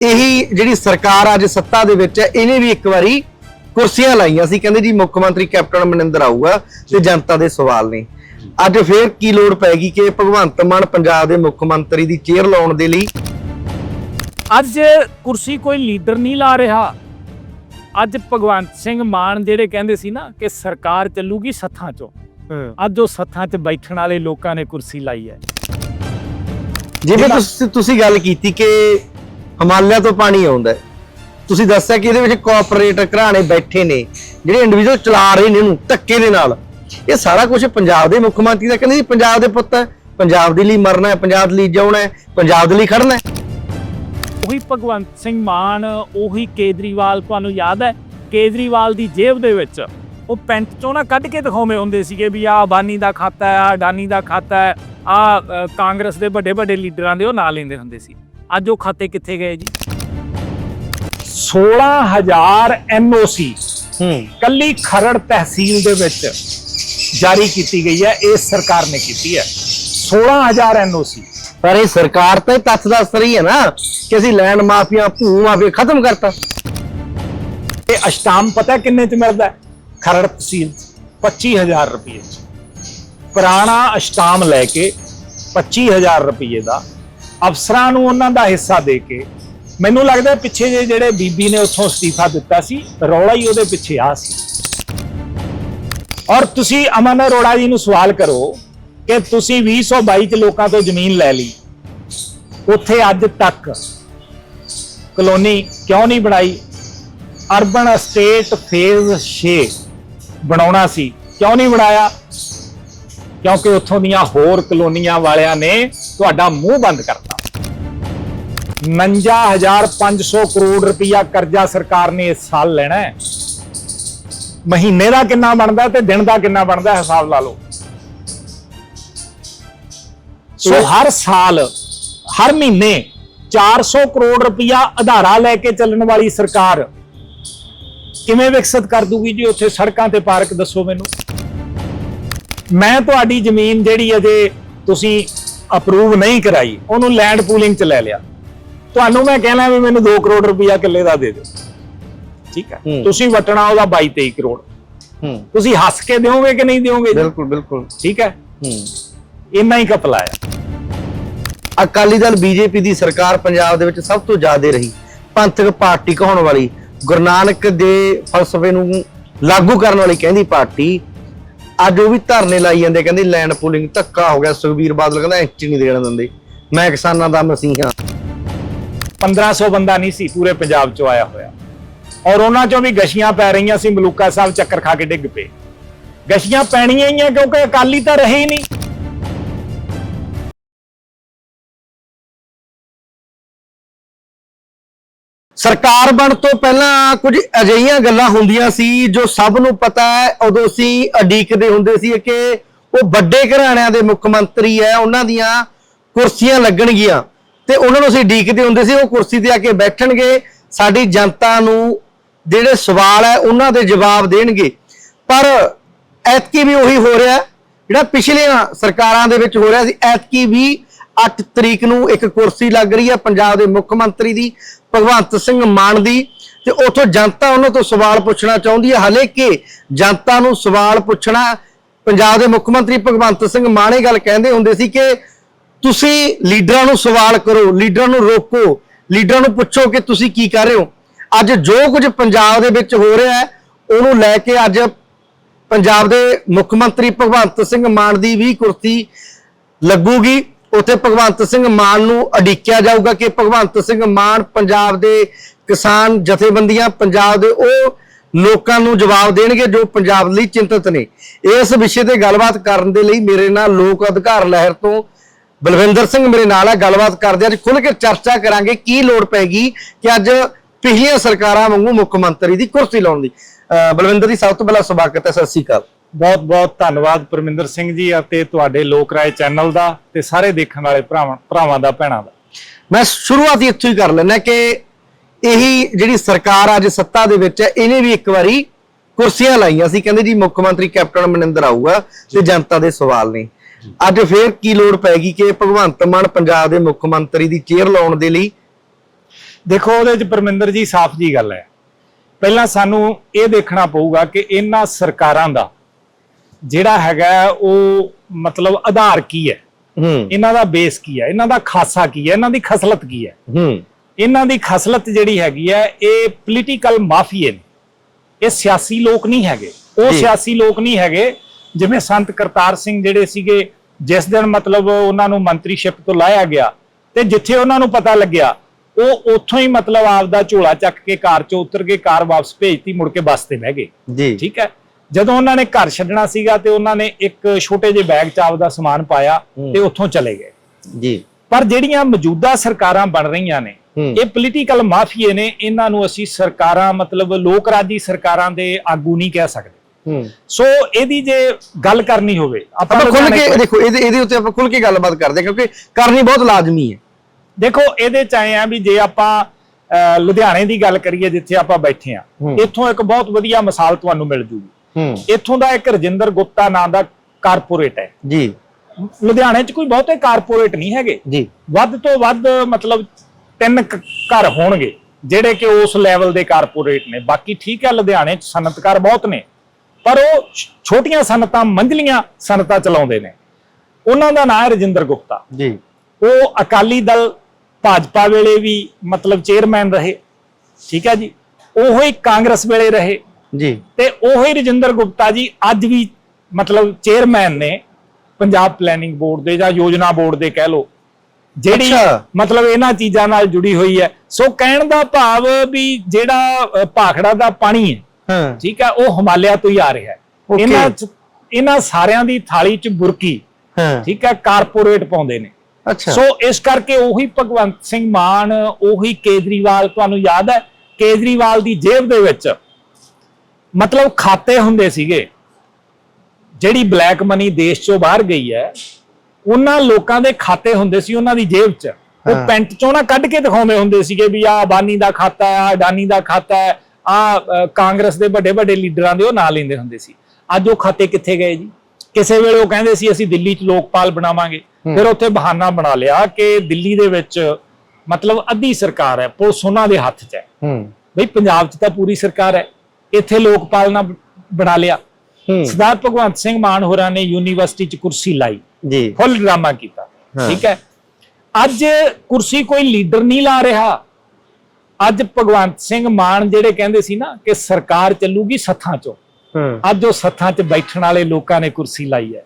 ਇਹੀ ਜਿਹੜੀ ਸਰਕਾਰ ਅੱਜ ਸੱਤਾ ਦੇ ਵਿੱਚ ਹੈ ਇਹਨੇ ਵੀ ਇੱਕ ਵਾਰੀ ਕੁਰਸੀਆਂ ਲਾਈਆਂ ਸੀ। ਕਹਿੰਦੇ ਜੀ ਮੁੱਖ ਮੰਤਰੀ ਕੈਪਟਨ ਅਮਰਿੰਦਰ ਆਊਗਾ ਤੇ ਜਨਤਾ ਦੇ ਸਵਾਲ ਨੇ। ਅੱਜ ਫੇਰ ਕੀ ਲੋੜ ਪੈ ਗਈ ਕਿ ਭਗਵੰਤ ਮਾਨ ਪੰਜਾਬ ਦੇ ਮੁੱਖ ਮੰਤਰੀ ਦੀ ਚੇਅਰ ਲਾਉਣ ਦੇ ਲਈ? ਅੱਜ ਕੁਰਸੀ ਕੋਈ ਲੀਡਰ ਨਹੀਂ ਲਾ ਰਿਹਾ। ਅੱਜ ਭਗਵੰਤ ਸਿੰਘ ਮਾਨ ਜਿਹੜੇ ਕਹਿੰਦੇ ਸੀ ਨਾ ਕਿ ਸਰਕਾਰ ਚੱਲੂਗੀ ਸੱਥਾਂ ਚੋਂ। ਅੱਜ ਉਹ ਸੱਥਾਂ 'ਚ ਬੈਠਣ ਵਾਲੇ ਲੋਕਾਂ ਨੇ ਕੁਰਸੀ ਲਾਈ ਹੈ। ਜਿਵੇਂ ਤੁਸੀਂ ਗੱਲ ਕੀਤੀ ਕਿ ਹਿਮਾਲਿਆ ਤੋਂ ਪਾਣੀ ਆਉਂਦਾ ਹੈ। ਤੁਸੀਂ ਦੱਸਿਆ ਕਿ ਇਹਦੇ ਵਿੱਚ ਕੋਆਪਰੇਟ ਘਰਾਣੇ ਬੈਠੇ ਨੇ, ਜਿਹੜੇ ਇੰਡੀਵਿਜੂਅਲ ਚਲਾ ਰਹੇ ਨੇ ਇਹਨੂੰ ਧੱਕੇ ਦੇ ਨਾਲ। ਇਹ ਸਾਰਾ ਕੁਝ ਪੰਜਾਬ ਦੇ ਮੁੱਖ ਮੰਤਰੀ ਦਾ ਕਹਿੰਦੇ ਜੀ, ਪੰਜਾਬ ਦੇ ਪੁੱਤ ਹੈ। ਪੰਜਾਬ ਦੇ ਲਈ ਮਰਨਾ ਹੈ, ਪੰਜਾਬ ਲਈ ਜਿਉਣਾ ਹੈ, ਪੰਜਾਬ ਦੇ ਲਈ ਖੜਨਾ ਹੈ। ਉਹੀ ਭਗਵੰਤ ਸਿੰਘ ਮਾਨ, ਉਹੀ ਕੇਜਰੀਵਾਲ, ਤੁਹਾਨੂੰ ਯਾਦ ਹੈ, ਕੇਜਰੀਵਾਲ ਦੀ ਜੇਬ ਦੇ ਵਿੱਚ ਉਹ ਪੈਂਟ ਚੋਂ ਨਾ ਕੱਢ ਕੇ ਦਿਖਾਉਂਦੇ ਹੁੰਦੇ ਸੀਗੇ ਵੀ ਆਹ ਅਬਾਨੀ ਦਾ ਖਾਤਾ ਹੈ, ਆਹ ਅਡਾਨੀ ਦਾ ਖਾਤਾ ਹੈ ਆ ਕਾਂਗਰਸ ਦੇ ਵੱਡੇ ਵੱਡੇ ਲੀਡਰਾਂ ਦੇ ਉਹ ਨਾਂ ਲੈਂਦੇ ਹੁੰਦੇ ਸੀ। ਅੱਜ ਉਹ ਖਾਤੇ ਕਿੱਥੇ ਗਏ ਜੀ? 16000 ਐਨਓਸੀ ਹੂੰ। ਕੱਲੀ ਖਰੜ ਤਹਿਸੀਲ ਦੇ ਵਿੱਚ ਜਾਰੀ ਕੀਤੀ ਗਈ ਹੈ ਇਸ ਸਰਕਾਰ ਨੇ ਕੀਤੀ ਹੈ। 16000 ਐਨਓਸੀ ਪਰ ਇਹ ਸਰਕਾਰ ਤਾਂ ਇਹ ਤੱਥ ਦੱਸ ਰਹੀ ਹੈ ਨਾ ਕਿ ਅਸੀਂ ਲੈਂਡ ਮਾਫੀਆ ਭੂ ਮਾਫੀਆ ਖਤਮ ਕਰਤਾ। ਇਹ ਅਸ਼ਟਾਮ ਪਤਾ ਕਿੰਨੇ ਚ ਮਿਲਦਾ ਹੈ? ਖਰੜ ਤਹਿਸੀਲ 'ਚ 25000 ਰੁਪਏ ਚ। ਪੁਰਾਣਾ ਅਸ਼ਟਾਮ ਲੈ ਕੇ 25000 ਰੁਪਏ ਦਾ ਅਫਸਰਾਂ ਨੂੰ ਉਹਨਾਂ ਦਾ ਹਿੱਸਾ ਦੇ ਕੇ ਮੈਨੂੰ ਲੱਗਦਾ ਪਿੱਛੇ ਜਿਹੇ ਜਿਹੜੇ ਬੀਬੀ ਨੇ ਉੱਥੋਂ ਅਸਤੀਫਾ ਦਿੱਤਾ ਸੀ, ਰੌਲਾ ਹੀ ਉਹਦੇ ਪਿੱਛੇ ਆ ਸੀ। ਔਰ ਤੁਸੀਂ ਅਮਨ ਅਰੋੜਾ ਜੀ ਨੂੰ ਸਵਾਲ ਕਰੋ ਕਿ ਤੁਸੀਂ 2022 ਚ ਲੋਕਾਂ ਤੋਂ ਜ਼ਮੀਨ ਲੈ ਲਈ। ਉੱਥੇ ਅੱਜ ਤੱਕ ਕਲੋਨੀ ਕਿਉਂ ਨਹੀਂ ਬਣਾਈ? ਅਰਬਨ ਸਟੇਟ ਫੇਜ਼ 6 ਬਣਾਉਣਾ ਸੀ, ਕਿਉਂ ਨਹੀਂ ਬਣਾਇਆ? ਕਿਉਂਕਿ ਉੱਥੋਂ ਦੀਆਂ ਹੋਰ ਕਲੋਨੀਆਂ ਵਾਲਿਆਂ ਨੇ ਤੁਹਾਡਾ ਮੂੰਹ ਬੰਦ ਕਰਤਾ। 59500 ਕਰੋੜ ਰੁਪਇਆ ਕਰਜ਼ਾ ਸਰਕਾਰ ਨੇ ਇਸ ਸਾਲ ਲੈਣਾ ਹੈ। ਮਹੀਨੇ ਦਾ ਕਿੰਨਾ ਬਣਦਾ ਤੇ ਦਿਨ ਦਾ ਕਿੰਨਾ ਬਣਦਾ ਹਿਸਾਬ ਲਾ ਲਓ। ਸੋ ਹਰ ਸਾਲ ਹਰ ਮਹੀਨੇ 400 ਕਰੋੜ ਰੁਪਇਆ ਆਧਾਰਾ ਲੈ ਕੇ ਚੱਲਣ ਵਾਲੀ ਸਰਕਾਰ ਕਿਵੇਂ ਵਿਕਸਿਤ ਕਰ ਦੂਗੀ ਜੀ? ਉੱਥੇ ਸੜਕਾਂ ਤੇ ਪਾਰਕ ਦੱਸੋ ਮੈਨੂੰ। ਮੈਂ ਤੁਹਾਡੀ ਜ਼ਮੀਨ ਜਿਹੜੀ ਅਜੇ ਤੁਸੀਂ ਅਪਰੂਵ ਨਹੀਂ ਕਰਾਈ ਉਹਨੂੰ ਲੈਂਡ ਪੂਲਿੰਗ ਚ ਲੈ ਲਿਆ। ਤੁਹਾਨੂੰ ਮੈਂ ਕਹਿਣਾ ਵੀ ਮੈਨੂੰ 2 ਕਰੋੜ ਰੁਪਇਆ ਕਿੱਲੇ ਦਾ ਦੇ ਦਿਓ। ਠੀਕ ਹੈ। ਤੁਸੀਂ ਵਟਣਾ ਉਹਦਾ 22 23 ਕਰੋੜ। ਹੂੰ। ਤੁਸੀਂ ਹੱਸ ਕੇ ਦਿਓਗੇ ਕਿ ਨਹੀਂ ਦਿਓਗੇ? ਬਿਲਕੁਲ ਬਿਲਕੁਲ। ਠੀਕ ਹੈ? ਹੂੰ। ਇੰਨਾ ਹੀ ਕਪਲਾ ਹੈ ਅਕਾਲੀ ਦਲ ਬੀਜੇਪੀ ਦੀ ਸਰਕਾਰ ਪੰਜਾਬ ਦੇ ਵਿੱਚ ਸਭ ਤੋਂ ਜ਼ਿਆਦਾ ਰਹੀ। ਪੰਥਕ ਪਾਰਟੀ ਕਹਾਉਣ ਵਾਲੀ ਗੁਰੂ ਨਾਨਕ ਦੇ ਫਲਸਫੇ ਨੂੰ ਲਾਗੂ ਕਰਨ ਵਾਲੀ ਕਹਿੰਦੀ ਪਾਰਟੀ ਅੱਜ ਉਹ ਵੀ ਧਰਨੇ ਲਾਈ ਜਾਂਦੇ, ਕਹਿੰਦੇ ਲੈਂਡ ਪੂਲਿੰਗ ਧੱਕਾ ਹੋ ਗਿਆ, ਸੁਖਬੀਰ ਬਾਦਲ ਕਹਿੰਦਾ ਇੰਚ ਨਹੀਂ ਦੇਣ ਦਿੰਦੇ। ਮੈਂ ਕਿਸਾਨਾਂ ਦਾ ਮਸੀਹ। ਮਸੀਹਾ 1500 ਬੰਦਾ ਨਹੀਂ ਸੀ, ਪੂਰੇ ਪੰਜਾਬ ਚੋਂ ਆਇਆ ਹੋਇਆ। ਔਰ ਉਹਨਾਂ ਚੋਂ ਵੀ ਗਸ਼ੀਆਂ ਪੈ ਰਹੀਆਂ ਸੀ, ਮਲੂਕਾ ਸਾਹਿਬ ਚੱਕਰ ਖਾ ਕੇ ਡਿੱਗ ਪਏ। ਗਸ਼ੀਆਂ ਪੈਣੀਆਂ ਹੀ ਆ, ਕਿਉਂਕਿ ਅਕਾਲੀ ਤਾਂ ਰਹੇ ਹੀ ਨਹੀਂ। ਸਰਕਾਰ ਬਣ ਤੋਂ ਪਹਿਲਾਂ ਕੁਝ ਅਜਿਹੀਆਂ ਗੱਲਾਂ ਹੁੰਦੀਆਂ ਸੀ ਜੋ ਸਭ ਨੂੰ ਪਤਾ ਹੈ। ਉਦੋਂ ਅਸੀਂ ਅਡੀਕਦੇ ਹੁੰਦੇ ਸੀ ਕਿ ਉਹ ਵੱਡੇ ਘਰਾਣਿਆਂ ਦੇ ਮੁੱਖ ਮੰਤਰੀ ਹੈ, ਉਹਨਾਂ ਦੀਆਂ ਕੁਰਸੀਆਂ ਲੱਗਣਗੀਆਂ। ਤੇ ਉਹਨਾਂ ਨੂੰ ਅਸੀਂ ਉਡੀਕਦੇ ਹੁੰਦੇ ਸੀ, ਉਹ ਕੁਰਸੀ ਤੇ ਆ ਕੇ ਬੈਠਣਗੇ। ਸਾਡੀ ਜਨਤਾ ਨੂੰ ਜਿਹੜੇ ਸਵਾਲ ਹੈ, ਉਹਨਾਂ ਦੇ ਜਵਾਬ ਦੇਣਗੇ। ਪਰ ਐਤਕੀ ਵੀ ਉਹੀ ਹੋ ਰਿਹਾ, ਜਿਹੜਾ ਪਿਛਲੀਆਂ ਸਰਕਾਰਾਂ ਦੇ ਵਿੱਚ ਹੋ ਰਿਹਾ ਸੀ, ਐਤਕੀ ਵੀ 8 ਤਰੀਕ ਨੂੰ ਇੱਕ ਕੁਰਸੀ ਲੱਗ ਰਹੀ ਹੈ ਪੰਜਾਬ ਦੇ ਮੁੱਖ ਮੰਤਰੀ ਦੀ, ਭਗਵੰਤ ਸਿੰਘ ਮਾਨ ਦੀ, ਤੇ ਉਥੋਂ ਜਨਤਾ ਉਹਨਾਂ ਤੋਂ ਸਵਾਲ ਪੁੱਛਣਾ ਚਾਹੁੰਦੀ ਹੈ। ਹਲੇ ਕਿ ਜਨਤਾ ਨੂੰ ਸਵਾਲ ਪੁੱਛਣਾ, ਪੰਜਾਬ ਦੇ ਮੁੱਖ ਮੰਤਰੀ ਭਗਵੰਤ ਸਿੰਘ ਮਾਨ ਇਹ ਗੱਲ ਕਹਿੰਦੇ ਹੁੰਦੇ ਸੀ ਕਿ ਤੁਸੀਂ ਲੀਡਰਾਂ ਨੂੰ ਸਵਾਲ ਕਰੋ, ਲੀਡਰਾਂ ਨੂੰ ਰੋਕੋ, ਲੀਡਰਾਂ ਨੂੰ ਪੁੱਛੋ ਕਿ ਤੁਸੀਂ ਕੀ ਕਰ ਰਹੇ ਹੋ। ਅੱਜ ਜੋ ਕੁਝ ਪੰਜਾਬ ਦੇ ਵਿੱਚ ਹੋ ਰਿਹਾ ਹੈ, ਉਹਨੂੰ ਲੈ ਕੇ ਅੱਜ ਪੰਜਾਬ ਦੇ ਮੁੱਖ ਮੰਤਰੀ ਭਗਵੰਤ ਸਿੰਘ ਮਾਨ ਦੀ ਵੀ ਕੁਰਸੀ ਲੱਗੂਗੀ। ਉੱਥੇ ਭਗਵੰਤ ਸਿੰਘ ਮਾਨ ਨੂੰ ਅਡੀਕਿਆ ਜਾਊਗਾ ਕਿ ਭਗਵੰਤ ਸਿੰਘ ਮਾਨ ਪੰਜਾਬ ਦੇ ਕਿਸਾਨ ਜਥੇਬੰਦੀਆਂ, ਪੰਜਾਬ ਦੇ ਉਹ ਲੋਕਾਂ ਨੂੰ ਜਵਾਬ ਦੇਣਗੇ ਜੋ ਪੰਜਾਬ ਲਈ ਚਿੰਤਤ ਨੇ। ਇਸ ਵਿਸ਼ੇ ਤੇ ਗੱਲਬਾਤ ਕਰਨ ਦੇ ਲਈ ਮੇਰੇ ਨਾਲ ਲੋਕ ਅਧਿਕਾਰ ਲਹਿਰ ਤੋਂ ਬਲਵਿੰਦਰ ਸਿੰਘ ਮੇਰੇ ਨਾਲ ਹੈ ਗੱਲਬਾਤ ਕਰਦੇ ਅੱਜ ਖੁੱਲ ਕੇ ਚਰਚਾ ਕਰਾਂਗੇ ਕੀ ਲੋੜ ਪੈਗੀ ਕਿ ਅੱਜ ਪਿਛਲੀਆਂ ਸਰਕਾਰਾਂ ਵਾਂਗੂ ਮੁੱਖ ਮੰਤਰੀ ਦੀ ਕੁਰਸੀ ਲਾਉਣ ਦੀ। ਬਲਵਿੰਦਰ ਜੀ ਸਭ ਤੋਂ ਪਹਿਲਾਂ ਸਵਾਗਤ ਹੈ ਸਤਿ ਸ਼੍ਰੀ ਅਕਾਲ। ਬਹੁਤ ਬਹੁਤ ਧੰਨਵਾਦ ਪਰਮਿੰਦਰ ਸਿੰਘ ਜੀ ਅਤੇ ਤੁਹਾਡੇ ਲੋਕ ਰਾਏ ਚੈਨਲ ਦਾ ਤੇ ਸਾਰੇ ਦੇਖਣ ਵਾਲੇ ਭਰਾਵਾਂ ਭਰਾਵਾਂ ਦਾ ਭੈਣਾਂ ਦਾ। ਮੈਂ ਸ਼ੁਰੂਆਤ ਹੀ ਇੱਥੋਂ ਹੀ ਕਰ ਲੈਣਾ ਕਿ ਇਹੀ ਜਿਹੜੀ ਸਰਕਾਰ ਅੱਜ ਸੱਤਾ ਦੇ ਵਿੱਚ ਹੈ ਇਹਨੇ ਵੀ ਇੱਕ ਵਾਰੀ ਕੁਰਸੀਆਂ ਲਾਈਆਂ ਸੀ। ਕਹਿੰਦੇ ਜੀ ਮੁੱਖ ਮੰਤਰੀ ਕੈਪਟਨ ਅਮਰਿੰਦਰ ਆਊਗਾ ਤੇ ਜਨਤਾ ਦੇ ਸਵਾਲ ਨੇ। ਅੱਜ ਫੇਰ ਕੀ ਲੋੜ ਪੈਗੀ ਕਿ ਭਗਵੰਤ ਮਾਨ ਪੰਜਾਬ ਦੇ ਮੁੱਖ ਮੰਤਰੀ ਦੀ ਚੇਅਰ ਲਾਉਣ ਦੇ ਲਈ? ਦੇਖੋ ਉਹਦੇ ਚ ਪਰਮਿੰਦਰ ਜੀ ਸਾਫ਼ ਜੀ ਗੱਲ ਹੈ। ਪਹਿਲਾਂ ਸਾਨੂੰ ਇਹ ਦੇਖਣਾ ਪਊਗਾ ਕਿ ਇਹਨਾਂ ਸਰਕਾਰਾਂ ਦਾ ਜਿਹੜਾ ਹੈਗਾ ਉਹ ਮਤਲਬ ਆਧਾਰ ਕੀ ਹੈ? ਹੂੰ। ਇਹਨਾਂ ਦਾ ਬੇਸ ਕੀ ਹੈ? ਇਹਨਾਂ ਦਾ ਖਾਸਾ ਕੀ ਹੈ? ਇਹਨਾਂ ਦੀ ਖਸਲਤ ਕੀ ਹੈ? ਹੂੰ। ਇਹਨਾਂ ਦੀ ਖਸਲਤ ਜਿਹੜੀ ਹੈਗੀ ਹੈ ਇਹ ਪੋਲੀਟੀਕਲ ਮਾਫੀਏ ਨੇ ਇਹ ਸਿਆਸੀ ਲੋਕ ਨਹੀਂ ਹੈਗੇ। ਉਹ। ਸਿਆਸੀ ਲੋਕ ਨਹੀਂ ਹੈਗੇ ਜਿਵੇਂ ਸੰਤ ਕਰਤਾਰ ਸਿੰਘ ਜਿਹੜੇ ਸੀਗੇ ਜਿਸ ਦਿਨ ਮਤਲਬ ਉਹਨਾਂ ਨੂੰ ਮੰਤਰੀਸ਼ਿਪ ਤੋਂ ਲਾਇਆ ਗਿਆ ਤੇ ਜਿੱਥੇ ਉਹਨਾਂ ਨੂੰ ਪਤਾ ਲੱਗਿਆ ਉਹ ਉੱਥੋਂ ਹੀ ਮਤਲਬ ਆਪਦਾ ਝੋਲਾ ਚੱਕ ਕੇ ਕਾਰ 'ਚੋਂ ਉਤਰ ਕੇ ਕਾਰ ਵਾਪਸ ਭੇਜਤੀ ਮੁੜ ਕੇ ਬੱਸ ਤੇ ਬਹਿ ਗਏ। ਜੀ। ਠੀਕ ਹੈ? ਜਦੋਂ ਉਹਨਾਂ ਨੇ ਘਰ ਛੱਡਣਾ ਸੀਗਾ ਤੇ ਉਹਨਾਂ ਨੇ ਇੱਕ ਛੋਟੇ ਜਿਹੇ ਬੈਗ 'ਚ ਆਪਦਾ ਸਮਾਨ ਪਾਇਆ। ਤੇ ਉੱਥੋਂ ਚਲੇ ਗਏ। ਜੀ। ਪਰ ਜਿਹੜੀਆਂ ਮੌਜੂਦਾ ਸਰਕਾਰਾਂ ਬਣ ਰਹੀਆਂ ਨੇ। ਇਹ ਪੋਲੀਟੀਕਲ ਮਾਫੀਏ ਨੇ ਇਹਨਾਂ ਨੂੰ ਅਸੀਂ ਸਰਕਾਰਾਂ ਮਤਲਬ ਲੋਕ ਰਾਜੀ ਸਰਕਾਰਾਂ ਦੇ ਆਗੂ ਨਹੀਂ ਕਹਿ ਸਕਦੇ। ਹੂੰ। ਸੋ ਇਹਦੀ ਜੇ ਗੱਲ ਕਰਨੀ ਹੋਵੇ ਆਪਾਂ ਖੁੱਲ ਕੇ ਦੇਖੋ ਇਹਦੇ ਇਹਦੇ ਉੱਤੇ ਆਪਾਂ ਖੁੱਲ ਕੇ ਗੱਲਬਾਤ ਕਰਦੇ ਕਿਉਂਕਿ ਕਰਨੀ ਬਹੁਤ ਲਾਜ਼ਮੀ ਹੈ। ਦੇਖੋ ਇਹਦੇ ਚ ਆਏ ਆ ਵੀ ਜੇ ਆਪਾਂ ਲੁਧਿਆਣੇ ਦੀ ਗੱਲ ਕਰੀਏ ਜਿੱਥੇ ਆਪਾਂ ਬੈਠੇ ਆ। ਇੱਥੋਂ ਇੱਕ ਬਹੁਤ ਵਧੀਆ ਮਿਸਾਲ ਤੁਹਾਨੂੰ ਮਿਲ ਜੂਗੀ। ਇੱਥੋਂ ਦਾ ਇੱਕ ਰਜਿੰਦਰ ਗੁਪਤਾ ਨਾਂ ਦਾ ਕਾਰਪੋਰੇਟ ਹੈ। ਜੀ। ਲੁਧਿਆਣੇ 'ਚ ਕੋਈ ਬਹੁਤੇ ਕਾਰਪੋਰੇਟ ਨਹੀਂ ਹੈਗੇ। ਜੀ। ਵੱਧ ਤੋਂ ਵੱਧ ਮਤਲਬ ਤਿੰਨ ਘਰ ਹੋਣਗੇ ਜਿਹੜੇ ਕਿ ਉਸ ਲੈਵਲ ਦੇ ਕਾਰਪੋਰੇਟ ਨੇ। ਬਾਕੀ ਠੀਕ ਹੈ ਲੁਧਿਆਣੇ 'ਚ ਸਨਅਤਕਾਰ ਬਹੁਤ ਨੇ। ਪਰ ਉਹ ਛੋਟੀਆਂ ਸਨਅਤਾਂ ਮੰਝਲੀਆਂ ਸਨਅਤਾਂ ਚਲਾਉਂਦੇ ਨੇ। ਉਹਨਾਂ ਦਾ ਨਾਮ ਹੈ ਰਜਿੰਦਰ ਗੁਪਤਾ। ਜੀ। ਉਹ ਅਕਾਲੀ ਦਲ ਭਾਜਪਾ ਵੇਲੇ ਵੀ ਮਤਲਬ ਚੇਅਰਮੈਨ ਰਹੇ ਠੀਕ ਹੈ ਜੀ? ਉਹੋ ਹੀ ਕਾਂਗਰਸ ਵੇਲੇ ਰਹੇ। ਜੀ। ਤੇ ਉਹੋ ਹੀ ਰਜਿੰਦਰ ਗੁਪਤਾ ਜੀ ਅੱਜ ਵੀ ਮਤਲਬ ਚੇਅਰਮੈਨ ਨੇ ਪੰਜਾਬ ਪਲੈਨਿੰਗ ਬੋਰਡ ਦੇ ਜਾਂ ਯੋਜਨਾ ਬੋਰਡ ਦੇ ਕਹਿ ਲਓ ਜਿਹੜੀ। ਮਤਲਬ ਇਹਨਾਂ ਚੀਜ਼ਾਂ ਨਾਲ ਜੁੜੀ ਹੋਈ ਹੈ। ਸੋ ਕਹਿਣ ਦਾ ਭਾਵ ਵੀ ਜਿਹੜਾ ਭਾਖੜਾ ਦਾ ਪਾਣੀ ਹੈ ਹਾਂ। ਠੀਕ ਹੈ ਉਹ ਹਿਮਾਲਿਆ ਤੋਂ ਹੀ ਆ ਰਿਹਾ ਹੈ. ਇਹਨਾਂ ਇਹਨਾਂ ਸਾਰਿਆਂ ਦੀ ਥਾਲੀ ਚ ਬੁਰਕੀ ਹਾਂ। ਠੀਕ ਹੈ ਕਾਰਪੋਰੇਟ ਪਾਉਂਦੇ ਨੇ। ਅੱਛਾ। ਸੋ ਇਸ ਕਰਕੇ ਉਹੀ ਭਗਵੰਤ ਸਿੰਘ ਮਾਨ ਉਹੀ ਕੇਜਰੀਵਾਲ ਤੁਹਾਨੂੰ ਯਾਦ ਹੈ ਕੇਜਰੀਵਾਲ ਦੀ ਜੇਬ ਦੇ ਵਿੱਚ ਮਤਲਬ ਖਾਤੇ ਹੁੰਦੇ ਸੀਗੇ ਜਿਹੜੀ ਬਲੈਕ ਮਨੀ ਦੇਸ਼ ਚੋਂ ਬਾਹਰ ਗਈ ਹੈ ਉਹਨਾਂ ਲੋਕਾਂ ਦੇ ਖਾਤੇ ਹੁੰਦੇ ਸੀ ਉਹਨਾਂ ਦੀ ਜੇਬ 'ਚ। ਉਹ। ਪੈਂਟ ਚੋਂ ਨਾ ਕੱਢ ਕੇ ਦਿਖਾਉਂਦੇ ਹੁੰਦੇ ਸੀਗੇ ਵੀ ਆ ਅਬਾਨੀ ਦਾ ਖਾਤਾ ਹੈ ਆ ਅਡਾਨੀ ਦਾ ਖਾਤਾ ਹੈ ਆ ਕਾਂਗਰਸ ਦੇ ਵੱਡੇ ਵੱਡੇ ਲੀਡਰਾਂ ਦੇ ਉਹ ਨਾਂ ਲੈਂਦੇ ਹੁੰਦੇ ਸੀ। ਅੱਜ ਉਹ ਖਾਤੇ ਕਿੱਥੇ ਗਏ ਜੀ? ਕਿਸੇ ਵੇਲੇ ਉਹ ਕਹਿੰਦੇ ਸੀ ਅਸੀਂ ਦਿੱਲੀ 'ਚ ਲੋਕਪਾਲ ਬਣਾਵਾਂਗੇ। ਫਿਰ ਉੱਥੇ ਬਹਾਨਾ ਬਣਾ ਲਿਆ ਕਿ ਦਿੱਲੀ ਦੇ ਵਿੱਚ ਮਤਲਬ ਅੱਧੀ ਸਰਕਾਰ ਹੈ ਪੁਲਿਸ ਉਹਨਾਂ ਦੇ ਹੱਥ 'ਚ ਹੈ। ਹੂੰ। ਬਈ ਪੰਜਾਬ 'ਚ ਤਾਂ ਪੂਰੀ ਸਰਕਾਰ ਹੈ ਇੱਥੇ ਲੋਕਪਾਲ ਨਾ ਬ- ਬਣਾ ਲਿਆ। ਸਰਦਾਰ ਭਗਵੰਤ ਸਿੰਘ ਮਾਨ ਹੋਰਾਂ ਨੇ ਯੂਨੀਵਰਸਿਟੀ 'ਚ ਕੁਰਸੀ ਲਾਈ। ਜੀ। ਫੁੱਲ ਡਰਾਮਾ ਕੀਤਾ। ਠੀਕ ਹੈ? ਅੱਜ ਕੁਰਸੀ ਕੋਈ ਲੀਡਰ ਨਹੀਂ ਲਾ ਰਿਹਾ। ਅੱਜ ਭਗਵੰਤ ਸਿੰਘ ਮਾਨ ਜਿਹੜੇ ਕਹਿੰਦੇ ਸੀ ਨਾ ਕਿ ਸਰਕਾਰ ਚੱਲੂਗੀ ਸੱਥਾਂ 'ਚੋਂ। ਅੱਜ ਉਹ ਸੱਥਾਂ 'ਚ ਬੈਠਣ ਵਾਲੇ ਲੋਕਾਂ ਨੇ ਕੁਰਸੀ ਲਾਈ ਹੈ।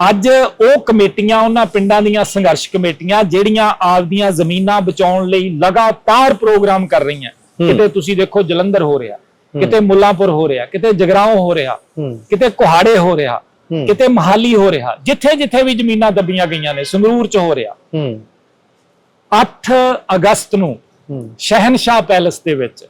ਅੱਜ ਉਹ ਕਮੇਟੀਆਂ ਉਹਨਾਂ ਪਿੰਡਾਂ ਦੀਆਂ ਸੰਘਰਸ਼ ਕਮੇਟੀਆਂ ਜਿਹੜੀਆਂ ਆਪਦੀਆਂ ਜ਼ਮੀਨਾਂ ਬਚਾਉਣ ਲਈ ਲਗਾਤਾਰ ਪ੍ਰੋਗਰਾਮ ਕਰ ਰਹੀਆਂ। ਕਿਤੇ ਤੁਸੀਂ ਦੇਖੋ ਜਲੰਧਰ ਹੋ ਰਿਹਾ ਕਿਤੇ ਮੁੱਲਾਂਪੁਰ ਹੋ ਰਿਹਾ ਕਿਤੇ ਜਗਰਾਉਂ ਹੋ ਰਿਹਾ ਕਿਤੇ ਕੁਹਾੜੇ ਹੋ ਰਿਹਾ। ਕਿਤੇ ਮਹਾਲੀ ਹੋ ਰਿਹਾ ਜਿੱਥੇ ਜਿੱਥੇ ਵੀ ਜ਼ਮੀਨਾਂ ਦੱਬੀਆਂ ਗਈਆਂ ਨੇ ਸੰਗਰੂਰ 'ਚ ਹੋ ਰਿਹਾ। ਹੂੰ। 8 ਅਗਸਤ ਨੂੰ ਸ਼ਹਿਨशाह ਪੈਲਸ ਦੇ ਵਿੱਚ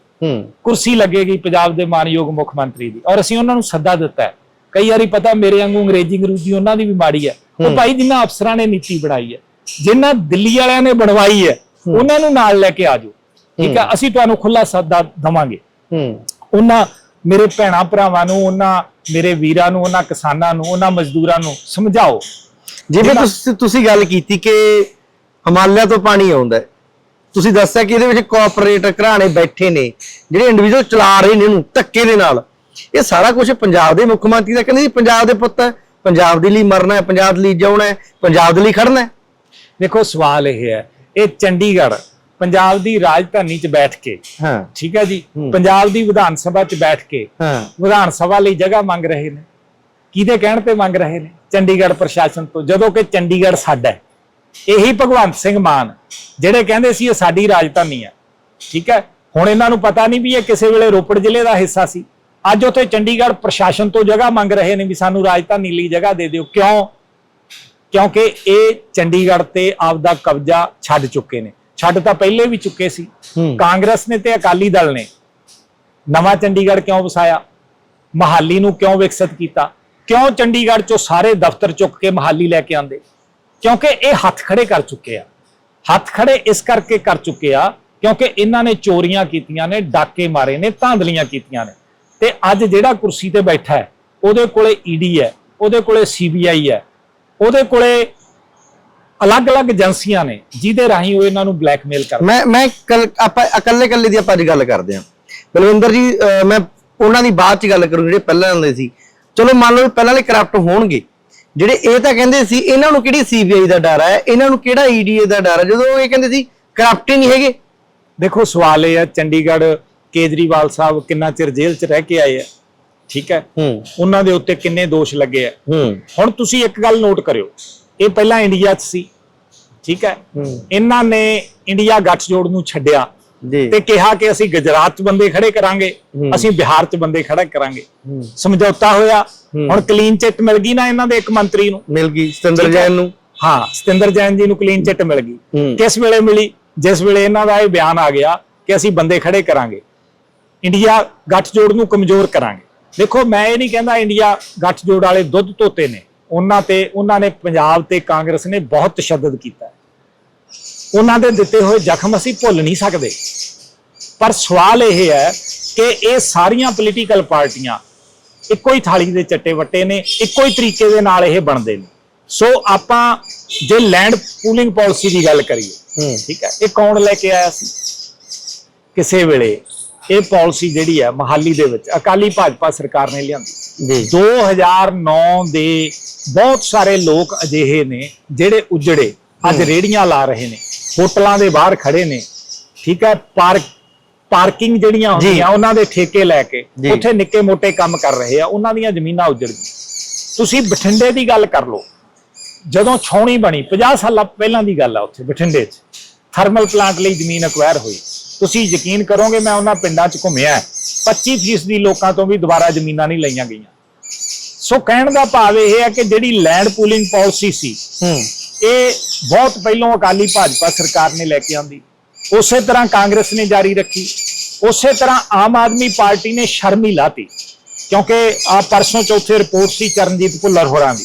ਕੁਰਸੀ ਲੱਗੇਗੀ ਪੰਜਾਬ ਦੇ ਮਾਨਯੋਗ ਮੁੱਖ ਮੰਤਰੀ ਦੀ ਔਰ ਅਸੀਂ ਉਹਨਾਂ ਨੂੰ ਸੱਦਾ ਦਿੱਤਾ ਹੈ। ਕਈ ਵਾਰੀ ਪਤਾ ਮੇਰੇ ਵਾਂਗੂ ਅੰਗਰੇਜ਼ੀ ਅੰਗਰੂਜ਼ੀ ਉਹਨਾਂ ਦੀ ਵੀ ਮਾੜੀ ਹੈ। ਉਹ ਭਾਈ ਜਿਨ੍ਹਾਂ ਅਫਸਰਾਂ ਨੇ ਨੀਤੀ ਬਣਾਈ ਹੈ ਜਿਨ੍ਹਾਂ ਦਿੱਲੀ ਵਾਲਿਆਂ ਨੇ ਬਣਵਾਈ ਹੈ ਉਹਨਾਂ ਨੂੰ ਨਾਲ ਲੈ ਕੇ ਆਜੋ ਠੀਕ ਹੈ ਅਸੀਂ ਤੁਹਾਨੂੰ ਖੁੱਲਾ ਸੱਦਾ ਦਵਾਂਗੇ। ਹੂੰ। ਉਹਨਾਂ ਮੇਰੇ ਭੈਣਾ ਭਰਾਵਾਂ ਨੂੰ ਉਹਨਾਂ ਮੇਰੇ ਵੀਰਾਂ ਨੂੰ ਉਹਨਾਂ ਕਿਸਾਨਾਂ ਨੂੰ ਉਹਨਾਂ ਮਜ਼ਦੂਰਾਂ ਨੂੰ ਸਮਝਾਓ। ਜਿਵੇਂ ਤੁਸੀਂ ਤੁਸੀਂ ਗੱਲ ਕੀਤੀ ਕਿ ਹਿਮਾਲਿਆ ਤੋਂ ਪਾਣੀ ਆਉਂਦਾ ਹੈ। ਤੁਸੀਂ ਦੱਸਿਆ ਕਿ ਇਹਦੇ ਵਿੱਚ ਕੋਆਪਰੇਟ ਘਰਾਣੇ ਬੈਠੇ ਨੇ ਜਿਹੜੇ ਇੰਡੀਵਿਜੂਅਲ ਚਲਾ ਰਹੇ ਨੇ ਇਹਨੂੰ ਧੱਕੇ ਦੇ ਨਾਲ। ਇਹ ਸਾਰਾ ਕੁਝ ਪੰਜਾਬ ਦੇ ਮੁੱਖ ਮੰਤਰੀ ਦਾ ਕਹਿੰਦੇ ਜੀ ਪੰਜਾਬ ਦੇ ਪੁੱਤ ਹੈ ਪੰਜਾਬ ਦੇ ਲਈ ਮਰਨਾ ਹੈ ਪੰਜਾਬ ਦੇ ਲਈ ਜਿਉਣਾ ਹੈ ਪੰਜਾਬ ਦੇ ਲਈ ਖੜਨਾ ਹੈ। ਦੇਖੋ ਸਵਾਲ ਇਹ ਹੈ ਇਹ ਚੰਡੀਗੜ੍ਹ ਪੰਜਾਬ ਦੀ ਰਾਜਧਾਨੀ 'ਚ ਬੈਠ ਕੇ ਹਾਂ। ਠੀਕ ਹੈ ਜੀ। ਪੰਜਾਬ ਦੀ ਵਿਧਾਨ ਸਭਾ 'ਚ ਬੈਠ ਕੇ ਹਾਂ। ਵਿਧਾਨ ਸਭਾ ਲਈ ਜਗ੍ਹਾ ਮੰਗ ਰਹੇ ਨੇ। ਕਿਹਦੇ ਕਹਿਣ ਤੇ ਮੰਗ ਰਹੇ ਨੇ? ਚੰਡੀਗੜ੍ਹ ਪ੍ਰਸ਼ਾਸਨ ਤੋਂ ਜਦੋਂ ਕਿ ਚੰਡੀਗੜ੍ਹ ਸਾਡਾ ਹੈ। ਇਹੀ ਭਗਵੰਤ ਸਿੰਘ ਮਾਨ ਜਿਹੜੇ ਕਹਿੰਦੇ ਸੀ ਇਹ ਸਾਡੀ ਰਾਜਧਾਨੀ ਹੈ ਠੀਕ ਹੈ। ਹੁਣ ਇਹਨਾਂ ਨੂੰ ਪਤਾ ਨਹੀਂ ਵੀ ਇਹ ਕਿਸੇ ਵੇਲੇ ਰੋਪੜ ਜ਼ਿਲ੍ਹੇ ਦਾ ਹਿੱਸਾ ਸੀ। ਅੱਜ ਉੱਥੇ ਚੰਡੀਗੜ੍ਹ ਪ੍ਰਸ਼ਾਸਨ ਤੋਂ ਜਗ੍ਹਾ ਮੰਗ ਰਹੇ ਨੇ ਵੀ ਸਾਨੂੰ ਰਾਜਧਾਨੀ ਲਈ ਜਗ੍ਹਾ ਦੇ ਦਿਓ। ਕਿਉਂ? ਕਿਉਂਕਿ ਇਹ ਚੰਡੀਗੜ੍ਹ ਤੇ ਆਪਦਾ ਕਬਜ਼ਾ ਛੱਡ ਚੁੱਕੇ ਨੇ। ਛੱਡ ਤਾਂ ਪਹਿਲੇ ਵੀ ਚੁੱਕੇ ਸੀ। ਕਾਂਗਰਸ ਨੇ ਤੇ ਅਕਾਲੀ ਦਲ ਨੇ ਨਵਾਂ ਚੰਡੀਗੜ੍ਹ ਕਿਉਂ ਵਸਾਇਆ? ਮਹਾਲੀ ਨੂੰ ਕਿਉਂ ਵਿਕਸਿਤ ਕੀਤਾ? ਕਿਉਂ ਚੰਡੀਗੜ੍ਹ ਚੋਂ ਸਾਰੇ ਦਫ਼ਤਰ ਚੁੱਕ ਕੇ ਮਹਾਲੀ ਲੈ ਕੇ ਆਂਦੇ ਕਿਉਂਕਿ ਇਹ ਹੱਥ ਖੜੇ ਕਰ ਚੁੱਕੇ ਆ। ਹੱਥ ਖੜੇ ਇਸ ਕਰਕੇ ਕਰ ਚੁੱਕੇ ਆ ਕਿਉਂਕਿ ਇਹਨਾਂ ਨੇ ਚੋਰੀਆਂ ਕੀਤੀਆਂ ਨੇ ਡਾਕੇ ਮਾਰੇ ਨੇ ਧਾਂਦਲੀਆਂ ਕੀਤੀਆਂ ਨੇ। ਤੇ ਅੱਜ ਜਿਹੜਾ ਕੁਰਸੀ ਤੇ ਬੈਠਾ ਹੈ ਉਹਦੇ ਕੋਲੇ ਈਡੀ ਹੈ ਉਹਦੇ ਕੋਲੇ ਸੀਬੀਆਈ ਹੈ ਉਹਦੇ ਕੋਲੇ ਅਲੱਗ-ਅਲੱਗ ਏਜੰਸੀਆਂ ਨੇ ਜਿਹਦੇ ਰਾਹੀਂ ਉਹ ਇਹਨਾਂ ਨੂੰ ਬਲੈਕਮੇਲ ਕਰਦੇ ਮੈਂ ਮੈਂ ਕੱਲ ਆਪਾਂ ਇਕੱਲੇ ਇਕੱਲੇ ਦੀ ਆਪਾਂ ਅੱਜ ਗੱਲ ਕਰਦੇ ਹਾਂ। ਬਲਵਿੰਦਰ ਜੀ ਮੈਂ ਉਹਨਾਂ ਦੀ ਬਾਅਦ ਚ ਗੱਲ ਕਰੂੰ ਜਿਹੜੇ ਪਹਿਲਾਂ ਹੁੰਦੇ ਸੀ। ਚਲੋ ਮੰਨ ਲਓ ਪਹਿਲਾਂ ਵਾਲੇ ਕਰਪਟ ਹੋਣਗੇ। ਜਿਹੜੇ ਇਹ ਤਾਂ ਕਹਿੰਦੇ ਸੀ ਇਹਨਾਂ ਨੂੰ ਕਿਹੜੀ ਸੀਬੀਆਈ ਦਾ ਡਰ ਹੈ? ਇਹਨਾਂ ਨੂੰ ਕਿਹੜਾ ਈਡੀਏ ਦਾ ਡਰ ਹੈ? ਜਦੋਂ ਇਹ ਕਹਿੰਦੇ ਸੀ ਕਰਪਟ ਹੀ ਨਹੀਂ ਹੈਗੇ। ਦੇਖੋ ਸਵਾਲ ਇਹ ਹੈ ਚੰਡੀਗੜ੍ਹ ਕੇਜਰੀਵਾਲ ਸਾਹਿਬ ਕਿੰਨਾ ਚਿਰ ਜੇਲ੍ਹ 'ਚ ਰਹਿ ਕੇ ਆਏ ਆ ਠੀਕ ਹੈ? ਹੂੰ। ਉਹਨਾਂ ਦੇ ਉੱਤੇ ਕਿੰਨੇ ਦੋਸ਼ ਲੱਗੇ ਆ। ਹੂੰ। ਹੁਣ ਤੁਸੀਂ ਇੱਕ ਗੱਲ ਨੋਟ ਕਰਿਓ ਇਹ ਪਹਿਲਾਂ ਇੰਡੀਆ 'ਚ ਸੀ ਠੀਕ ਹੈ? ਇਹਨਾਂ ਨੇ ਇੰਡੀਆ ਗੱਠਜੋੜ ਨੂੰ ਛੱਡਿਆ ਜੀ। ਤੇ ਕਿਹਾ ਕਿ ਅਸੀਂ ਗੁਜਰਾਤ 'ਚ ਬੰਦੇ ਖੜੇ ਕਰਾਂਗੇ। ਅਸੀਂ ਬਿਹਾਰ 'ਚ ਬੰਦੇ ਖੜਾ ਕਰਾਂਗੇ। ਸਮਝੌਤਾ ਹੋਇਆ। ਹੁਣ ਕਲੀਨ ਚਿੱਟ ਮਿਲ ਗਈ ਨਾ ਇਹਨਾਂ ਦੇ ਇੱਕ ਮੰਤਰੀ ਨੂੰ। ਮਿਲ ਗਈ ਸਤਿੰਦਰ। ਜੈਨ ਨੂੰ। ਹਾਂ ਸਤਿੰਦਰ ਜੈਨ ਜੀ ਨੂੰ ਕਲੀਨ ਚਿੱਟ ਮਿਲ ਗਈ। ਕਿਸ ਵੇਲੇ ਮਿਲੀ? ਜਿਸ ਵੇਲੇ ਇਹਨਾਂ ਦਾ ਇਹ ਬਿਆਨ ਆ ਗਿਆ ਕਿ ਅਸੀਂ ਬੰਦੇ ਖੜੇ ਕਰਾਂਗੇ। ਇੰਡੀਆ ਗੱਠਜੋੜ ਨੂੰ ਕਮਜ਼ੋਰ ਕਰਾਂਗੇ। ਦੇਖੋ ਮੈਂ ਇਹ ਨਹੀਂ ਕਹਿੰਦਾ ਇੰਡੀਆ ਗੱਠਜੋੜ ਵਾਲੇ ਦੁੱਧ ਧੋਤੇ ਨੇ। ਉਹਨਾਂ ਤੇ ਉਹਨਾਂ ਨੇ ਪੰਜਾਬ ਤੇ ਕਾਂਗਰਸ ਨੇ ਬਹੁਤ ਤਸ਼ੱਦਦ ਕੀਤਾ। ਉਹਨਾਂ ਦੇ ਦਿੱਤੇ ਹੋਏ ਜ਼ਖਮ ਅਸੀਂ ਭੁੱਲ ਨਹੀਂ ਸਕਦੇ। ਪਰ ਸਵਾਲ ਇਹ ਹੈ ਕਿ ਇਹ ਸਾਰੀਆਂ ਪੋਲੀਟੀਕਲ ਪਾਰਟੀਆਂ ਇੱਕੋ ਹੀ ਥਾਲੀ ਦੇ ਚੱਟੇ ਵੱਟੇ ਨੇ ਇੱਕੋ ਹੀ ਤਰੀਕੇ ਦੇ ਨਾਲ ਇਹ ਬਣਦੇ ਨੇ। ਸੋ ਆਪਾਂ ਜੇ ਲੈਂਡ ਪੂਲਿੰਗ ਪਾਲਿਸੀ ਦੀ ਗੱਲ ਕਰੀਏ ਠੀਕ ਹੈ ਇਹ ਕੌਣ ਲੈ ਕੇ ਆਇਆ ਸੀ? ਕਿਸੇ ਵੇਲੇ। ਇਹ ਪਾਲਿਸੀ ਜਿਹੜੀ ਹੈ ਮਹਾਲੀ ਦੇ ਵਿੱਚ ਅਕਾਲੀ ਭਾਜਪਾ ਸਰਕਾਰ ਨੇ ਲਿਆਂਦੀ। ਜੀ। 2009 ਦੇ ਬਹੁਤ ਸਾਰੇ ਲੋਕ ਅਜਿਹੇ ਨੇ ਜਿਹੜੇ ਉਜੜੇ ਅੱਜ ਰੇੜੀਆਂ ਲਾ ਰਹੇ ਨੇ ਹੋਟਲਾਂ ਦੇ ਬਾਹਰ ਖੜੇ ਨੇ ਠੀਕ ਹੈ ਪਾਰਕ ਪਾਰਕਿੰਗ ਜਿਹੜੀਆਂ। ਹੁੰਦੀਆਂ ਉਹਨਾਂ ਦੇ ਠੇਕੇ ਲੈ ਕੇ। ਉੱਥੇ ਨਿੱਕੇ ਮੋਟੇ ਕੰਮ ਕਰ ਰਹੇ ਆ ਉਹਨਾਂ ਦੀਆਂ ਜ਼ਮੀਨਾਂ ਉਜੜ ਗਈਆਂ। ਤੁਸੀਂ ਬਠਿੰਡੇ ਦੀ ਗੱਲ ਕਰ ਲਓ ਜਦੋਂ ਛਾਉਣੀ ਬਣੀ 50 ਸਾਲਾਂ ਪਹਿਲਾਂ ਦੀ ਗੱਲ ਆ ਉੱਥੇ ਬਠਿੰਡੇ 'ਚ ਥਰਮਲ ਪਲਾਂਟ ਲਈ ਜ਼ਮੀਨ ਅਕਵਾਇਰ ਹੋਈ। ਤੁਸੀਂ ਯਕੀਨ ਕਰੋਗੇ ਮੈਂ ਉਹਨਾਂ ਪਿੰਡਾਂ 'ਚ ਘੁੰਮਿਆ 25% ਦੀ ਲੋਕਾਂ ਤੋਂ ਵੀ ਦੁਬਾਰਾ ਜ਼ਮੀਨਾਂ ਨਹੀਂ ਲਈਆਂ ਗਈਆਂ। ਸੋ ਕਹਿਣ ਦਾ ਭਾਵ ਇਹ ਹੈ ਕਿ ਜਿਹੜੀ ਲੈਂਡ ਪੂਲਿੰਗ ਪਾਲਿਸੀ ਸੀ ਇਹ ਬਹੁਤ ਪਹਿਲਾਂ ਅਕਾਲੀ ਭਾਜਪਾ ਸਰਕਾਰ ਨੇ ਲੈ ਕੇ ਆਂਦੀ। ਉਸੇ ਤਰ੍ਹਾਂ ਕਾਂਗਰਸ ਨੇ ਜਾਰੀ ਰੱਖੀ। ਉਸੇ ਤਰ੍ਹਾਂ ਆਮ ਆਦਮੀ ਪਾਰਟੀ ਨੇ ਸ਼ਰਮ ਲਾਤੀ। ਕਿਉਂਕਿ ਆ ਪਰਸੋਂ ਚੌਥੇ ਰਿਪੋਰਟ ਸੀ ਚਰਨਜੀਤ ਭੁੱਲਰ ਹੋਰਾਂ ਦੀ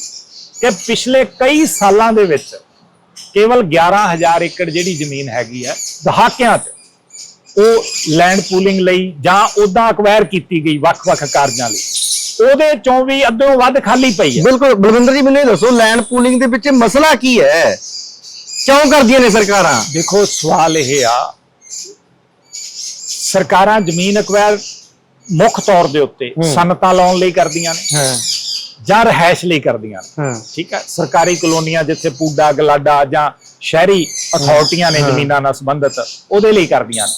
ਕਿ ਪਿਛਲੇ ਕਈ ਸਾਲਾਂ ਦੇ ਵਿੱਚ ਕੇਵਲ 11000 ਏਕੜ ਜਿਹੜੀ ਜ਼ਮੀਨ ਹੈਗੀ ਹੈ ਦਹਾਕਿਆਂ 'ਚ ਉਹ ਲੈਂਡ ਪੂਲਿੰਗ ਲਈ ਜਾਂ ਉਦਾਂ ਅਕਵਾਇਰ ਕੀਤੀ ਗਈ ਵੱਖ-ਵੱਖ ਕਾਰਜਾਂ ਲਈ। ਉਹਦੇ ਚੋਂ ਵੀ ਅੱਧੋਂ ਵੱਧ ਖਾਲੀ ਪਈ ਹੈ। ਬਿਲਕੁਲ ਬਲਵਿੰਦਰ ਜੀ ਮੈਨੂੰ ਇਹ ਦੱਸੋ ਲੈਂਡ ਪੂਲਿੰਗ ਦੇ ਵਿੱਚ ਮਸਲਾ ਕੀ ਹੈ? ਕਿਉਂ ਕਰਦੀਆਂ ਨੇ ਸਰਕਾਰਾਂ? ਦੇਖੋ ਸਵਾਲ ਇਹ ਆ ਸਰਕਾਰਾਂ ਜ਼ਮੀਨ ਅਕਵਾਇਰ ਮੁੱਖ ਤੌਰ ਦੇ ਉੱਤੇ ਸਨਤਾਂ ਲਾਉਣ ਲਈ ਕਰਦੀਆਂ ਨੇ ਜਾਂ ਰਹਿائش ਲਈ ਕਰਦੀਆਂ ਨੇ। ਠੀਕ ਹੈ ਸਰਕਾਰੀ ਕਲੋਨੀਆਂ ਜਿੱਥੇ ਪੂਡਾ ਗਲਾਡਾ ਜਾਂ ਸ਼ਹਿਰੀ ਅਥਾਰਟੀਆਂ ਨੇ ਜ਼ਮੀਨਾਂ ਨਾਲ ਸੰਬੰਧਿਤ ਉਹਦੇ ਲਈ ਕਰਦੀਆਂ ਨੇ।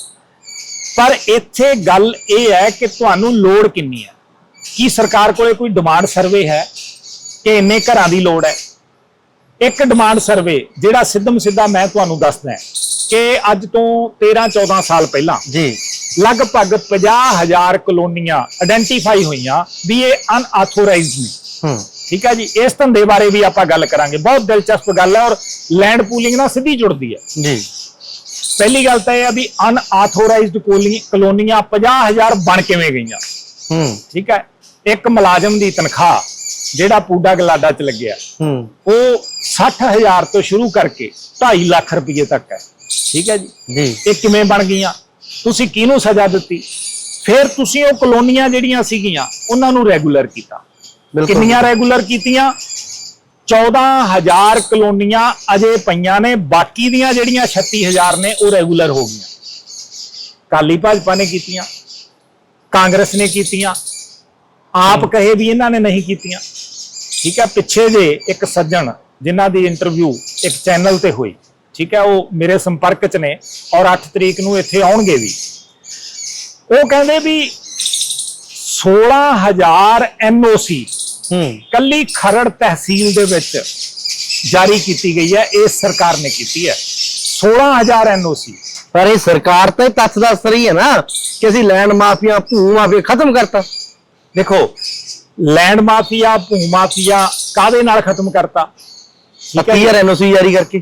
ਪਰ ਇੱਥੇ ਗੱਲ ਇਹ ਹੈ ਕਿ ਤੁਹਾਨੂੰ ਲੋੜ ਕਿੰਨੀ ਹੈ? ਕੀ ਸਰਕਾਰ ਕੋਲੇ ਕੋਈ ਡਿਮਾਂਡ ਸਰਵੇ ਹੈ? ਕਿ ਇੰਨੇ ਘਰਾਂ ਦੀ ਲੋੜ ਹੈ? ਇੱਕ ਡਿਮਾਂਡ ਸਰਵੇ ਜਿਹੜਾ ਸਿੱਧਮ ਸਿੱਧਾ ਮੈਂ ਤੁਹਾਨੂੰ ਦੱਸਦਾ ਕਿ ਅੱਜ ਤੋਂ 13 14 ਸਾਲ ਪਹਿਲਾਂ ਜੀ। ਲਗਭਗ 50000 ਕਲੋਨੀਆਂ ਆਇਡੈਂਟੀਫਾਈ ਹੋਈਆਂ ਵੀ ਇਹ ਅਨਆਥੋਰਾਈਜ਼ਡ ਨੇ। ਹੂੰ। ਠੀਕ ਹੈ ਜੀ? ਇਸ ਧੰਦੇ ਬਾਰੇ ਵੀ ਆਪਾਂ ਗੱਲ ਕਰਾਂਗੇ। ਬਹੁਤ ਦਿਲਚਸਪ ਗੱਲ ਹੈ ਔਰ ਲੈਂਡ ਪੂਲਿੰਗ ਨਾਲ ਸਿੱਧੀ ਜੁੜਦੀ ਹੈ। ਜੀ। ਪਹਿਲੀ ਗੱਲ ਤਾਂ ਇਹ ਹੈ ਵੀ ਅਨਆਥੋਰਾਈਜ਼ਡ ਕਲੋਨੀਆਂ 50000 ਬਣ ਕਿਵੇਂ ਗਈਆਂ? ਹੂੰ। ਠੀਕ ਹੈ? ਇੱਕ ਮੁਲਾਜ਼ਮ ਦੀ ਤਨਖਾਹ ਜਿਹੜਾ ਪੂਡਾ ਗਲਾਡਾ ਚ ਲੱਗਿਆ ਹੂੰ। ਉਹ 60000 ਤੋਂ ਸ਼ੁਰੂ ਕਰਕੇ 2.5 ਲੱਖ ਰੁਪਏ ਤੱਕ ਹੈ। ਠੀਕ ਹੈ ਜੀ? ਜੀ। ਇਹ ਕਿਵੇਂ ਬਣ ਗਈਆਂ? ਤੁਸੀਂ ਕਿਹਨੂੰ ਸਜ਼ਾ ਦਿੱਤੀ? ਫਿਰ ਤੁਸੀਂ ਉਹ ਕਲੋਨੀਆਂ ਜਿਹੜੀਆਂ ਸੀਗੀਆਂ ਉਹਨਾਂ ਨੂੰ ਰੈਗੂਲਰ ਕੀਤਾ। ਕਿੰਨੀਆਂ ਰੈਗੂਲਰ ਕੀਤੀਆਂ? 14000 ਕਲੋਨੀਆਂ ਅਜੇ ਪਈਆਂ ਨੇ ਬਾਕੀ ਦੀਆਂ ਜਿਹੜੀਆਂ 36000 ਨੇ ਉਹ ਰੈਗੂਲਰ ਹੋ ਗਈਆਂ। ਕਾਲੀ ਭਾਜਪਾ ਨੇ ਕੀਤੀਆਂ ਕਾਂਗਰਸ ਨੇ ਕੀਤੀਆਂ ਆਪ ਕਹੇ ਵੀ ਇਹਨਾਂ ਨੇ ਨਹੀਂ ਕੀਤੀਆਂ। ਠੀਕ ਹੈ ਪਿੱਛੇ ਜੇ ਇੱਕ ਸੱਜਣ ਜਿਨ੍ਹਾਂ ਦੀ ਇੰਟਰਵਿਊ ਇੱਕ ਚੈਨਲ ਤੇ ਹੋਈ ਠੀਕ ਹੈ ਉਹ ਮੇਰੇ ਸੰਪਰਕ 'ਚ ਨੇ ਔਰ 8 ਤਰੀਕ ਨੂੰ ਇੱਥੇ ਆਉਣਗੇ ਵੀ। ਉਹ ਕਹਿੰਦੇ ਵੀ 16000 ਐਨਓਸੀ ਕੱਲੀ ਖਰੜ ਤਹਿਸੀਲ ਦੇ ਵਿੱਚ ਜਾਰੀ ਕੀਤੀ ਗਈ ਹੈ ਇਸ ਸਰਕਾਰ ਨੇ ਕੀਤੀ ਹੈ। 16000 ਐਨਓਸੀ ਪਰ ਇਹ ਸਰਕਾਰ ਤਾਂ ਇਹ ਤੱਥ ਦੱਸ ਰਹੀ ਹੈ ਨਾ ਕਿ ਅਸੀਂ ਲੈਂਡ ਮਾਫੀਆ ਭੂ ਮਾਫੀਆ ਖਤਮ ਕਰਤਾ। ਦੇਖੋ ਲੈਂਡ ਮਾਫੀਆ ਭੂ ਮਾਫੀਆ ਕਾਦੇ ਨਾਲ ਖਤਮ ਕਰਤਾ? ਠੀਕ ਹੈ ਜੀ? ਪੀਆਰ ਐਨਓਸੀ ਜਾਰੀ ਕਰਕੇ?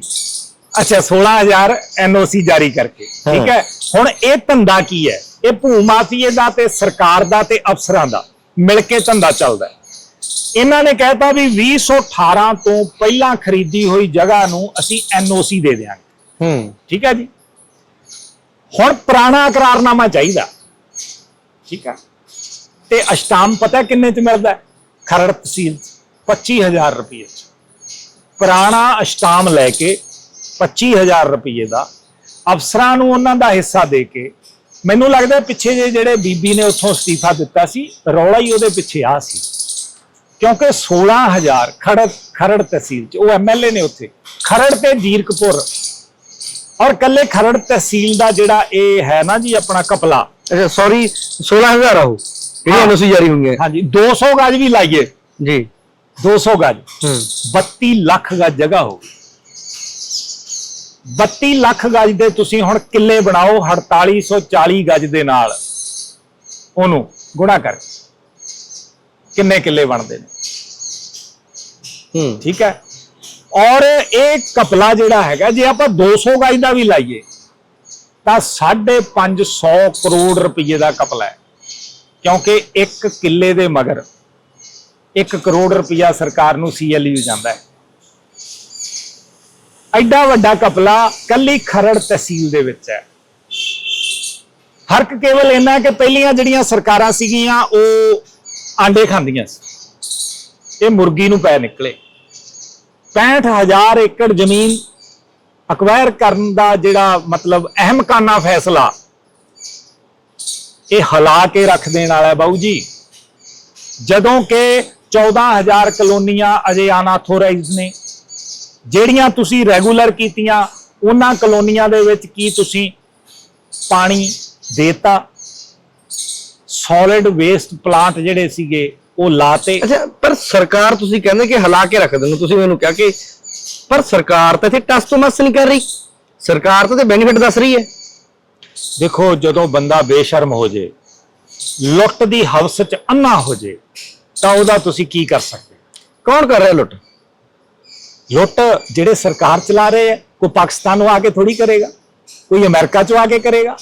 ਅੱਛਾ 16000 ਐਨਓਸੀ ਜਾਰੀ ਕਰਕੇ। ਠੀਕ ਹੈ ਹੁਣ ਇਹ ਧੰਦਾ ਕੀ ਹੈ? ਇਹ ਭੂ ਮਾਫੀਏ ਦਾ ਤੇ ਸਰਕਾਰ ਦਾ ਤੇ ਅਫਸਰਾਂ ਦਾ ਮਿਲ ਕੇ ਧੰਦਾ ਚੱਲਦਾ ਹੈ। ਇਹਨਾਂ ਨੇ ਕਹਿਤਾ ਵੀ 2018 ਤੋਂ ਪਹਿਲਾਂ ਖਰੀਦੀ ਹੋਈ ਜਗ੍ਹਾ ਨੂੰ ਅਸੀਂ ਐਨਓਸੀ ਦੇ ਦਿਆਂਗੇ। ਹੂੰ। ਠੀਕ ਹੈ ਜੀ? ਹੁਣ ਪੁਰਾਣਾ ਇਕਰਾਰਨਾਮਾ ਚਾਹੀਦਾ। ਠੀਕ ਹੈ? ਤੇ ਅਸ਼ਟਾਮ ਪਤਾ ਕਿੰਨੇ ਚ ਮਿਲਦਾ? ਖਰੜ ਤਹਿਸੀਲ 'ਚ 25000 ਰੁਪਏ ਚ। ਪੁਰਾਣਾ ਅਸ਼ਟਾਮ ਲੈ ਕੇ 25000 ਰੁਪਏ ਦਾ ਅਫਸਰਾਂ ਨੂੰ ਉਹਨਾਂ ਦਾ ਹਿੱਸਾ ਦੇ ਕੇ ਮੈਨੂੰ ਲੱਗਦਾ ਪਿੱਛੇ ਜਿਹੇ ਜਿਹੜੇ ਬੀਬੀ ਨੇ ਉੱਥੋਂ ਅਸਤੀਫਾ ਦਿੱਤਾ ਸੀ ਰੌਲਾ ਹੀ ਉਹਦੇ ਪਿੱਛੇ ਆ ਸੀ। ਕਿਉਂਕਿ 16000 ਖੜੜ ਖਰੜ ਤਹਿਸੀਲ ਚ ਉਹ ਐਮਐਲਏ ਨੇ ਉੱਥੇ ਖਰੜ ਤੇ ਜੀਰਕਪੁਰ। ਔਰ ਕੱਲੇ ਖਰੜ ਤਹਿਸੀਲ ਦਾ ਜਿਹੜਾ ਇਹ ਹੈ ਨਾ ਜੀ ਆਪਣਾ ਕਪਲਾ। ਅੱਛਾ ਸੌਰੀ 16000 ਆ ਉਹ ਜਿਹੜੀ ਹਾਂ। ਐਨਓਸੀ ਜਾਰੀ ਹੋਈ ਹੈ ਹਾਂਜੀ 200 ਗਜ ਵੀ ਲਾਈਏ। ਜੀ। 200 ਗਜ। ਹੂੰ। 32 ਲੱਖ ਗਜ ਜਗ੍ਹਾ ਹੋ 32 ਲੱਖ ਗਜ ਦੇ ਤੁਸੀਂ ਹੁਣ ਕਿੱਲੇ ਬਣਾਓ 4840 ਗਜ ਦੇ ਨਾਲ। ਉਹਨੂੰ ਗੁਣਾ ਕਰ। ਕਿੰਨੇ ਕਿੱਲੇ ਬਣਦੇ ਨੇ। ਹੂੰ। ਠੀਕ ਹੈ? ਔਰ ਇਹ ਕਪਲਾ ਜਿਹੜਾ ਹੈਗਾ ਜੇ ਆਪਾਂ 200 ਗਜ ਦਾ ਵੀ ਲਾਈਏ ਤਾਂ 550 ਕਰੋੜ ਰੁਪਏ ਦਾ ਕਪਲਾ ਹੈ। ਕਿਉਂਕਿ ਇੱਕ ਕਿੱਲੇ ਦੇ ਮਗਰ 1 ਕਰੋੜ ਰੁਪਇਆ ਸਰਕਾਰ ਨੂੰ ਸੀਐਲਯੂ ਜਾਂਦਾ ਹੈ। ਐਡਾ ਵੱਡਾ ਕਪਲਾ ਕੱਲੀ ਖਰੜ ਤਹਿਸੀਲ ਦੇ ਵਿੱਚ ਹੈ। ਫ਼ਰਕ ਕੇਵਲ ਇੰਨਾ ਕਿ ਪਹਿਲੀਆਂ ਜਿਹੜੀਆਂ ਸਰਕਾਰਾਂ ਸੀਗੀਆਂ ਉਹ ਆਂਡੇ ਖਾਂਦੀਆਂ ਸੀ। ਇਹ ਮੁਰਗੀ ਨੂੰ ਪੈ ਨਿਕਲੇ। 65000 ਏਕੜ ਜ਼ਮੀਨ ਅਕਵਾਇਰ ਕਰਨ ਦਾ ਜਿਹੜਾ ਮਤਲਬ ਅਹਿਮਕਾਨਾ ਫੈਸਲਾ, ਇਹ ਹਲਾ ਕੇ ਰੱਖ ਦੇਣ ਵਾਲਾ ਬਾਊ ਜੀ। ਜਦੋਂ ਕਿ 14000 ਕਲੋਨੀਆਂ ਅਜੇ ਅਨਆਥੋਰਾਈਜ਼ਡ ਨੇ। ਜਿਹੜੀਆਂ ਤੁਸੀਂ ਰੈਗੂਲਰ ਕੀਤੀਆਂ, ਉਹਨਾਂ ਕਲੋਨੀਆਂ ਦੇ ਵਿੱਚ ਕੀ ਤੁਸੀਂ ਪਾਣੀ ਦੇਤਾ? ਸੋਲਿਡ ਵੇਸਟ ਪਲਾਂਟ ਜਿਹੜੇ ਸੀਗੇ ਉਹ ਲਾਤੇ। ਅੱਛਾ ਪਰ ਸਰਕਾਰ ਤੁਸੀਂ ਕਹਿੰਦੇ ਕਿ ਹਿਲਾ ਕੇ ਰੱਖ ਦਿੰਦੇ ਤੁਸੀਂ ਮੈਨੂੰ ਕਿਹਾ ਕਿ ਪਰ ਸਰਕਾਰ ਤਾਂ ਇੱਥੇ ਟਸ ਤੋਂ ਮਸ ਨਹੀਂ ਕਰ ਰਹੀ। ਸਰਕਾਰ ਤਾਂ ਤੇ ਬੈਨੀਫਿਟ ਦੱਸ ਰਹੀ ਹੈ। ਦੇਖੋ ਜਦੋਂ ਬੰਦਾ ਬੇਸ਼ਰਮ ਹੋ ਜੇ ਲੁੱਟ ਦੀ ਹਵਸ ਚ ਅੰਨਾ ਹੋ ਜੇ ਤਾਂ ਉਹਦਾ ਤੁਸੀਂ ਕੀ ਕਰ ਸਕਦੇ ਕੌਣ ਕਰ ਰਿਹਾ ਲੁੱਟ? ਲੁੱਟ ਜਿਹੜੇ ਸਰਕਾਰ ਚਲਾ ਰਹੇ ਹੈ ਕੋਈ ਪਾਕਿਸਤਾਨ ਨੂੰ ਆ ਕੇ ਥੋੜੀ ਕਰੇਗਾ ਕੋਈ ਅਮਰੀਕਾ ਚੋਂ ਆ ਕੇ ਕਰੇਗਾ।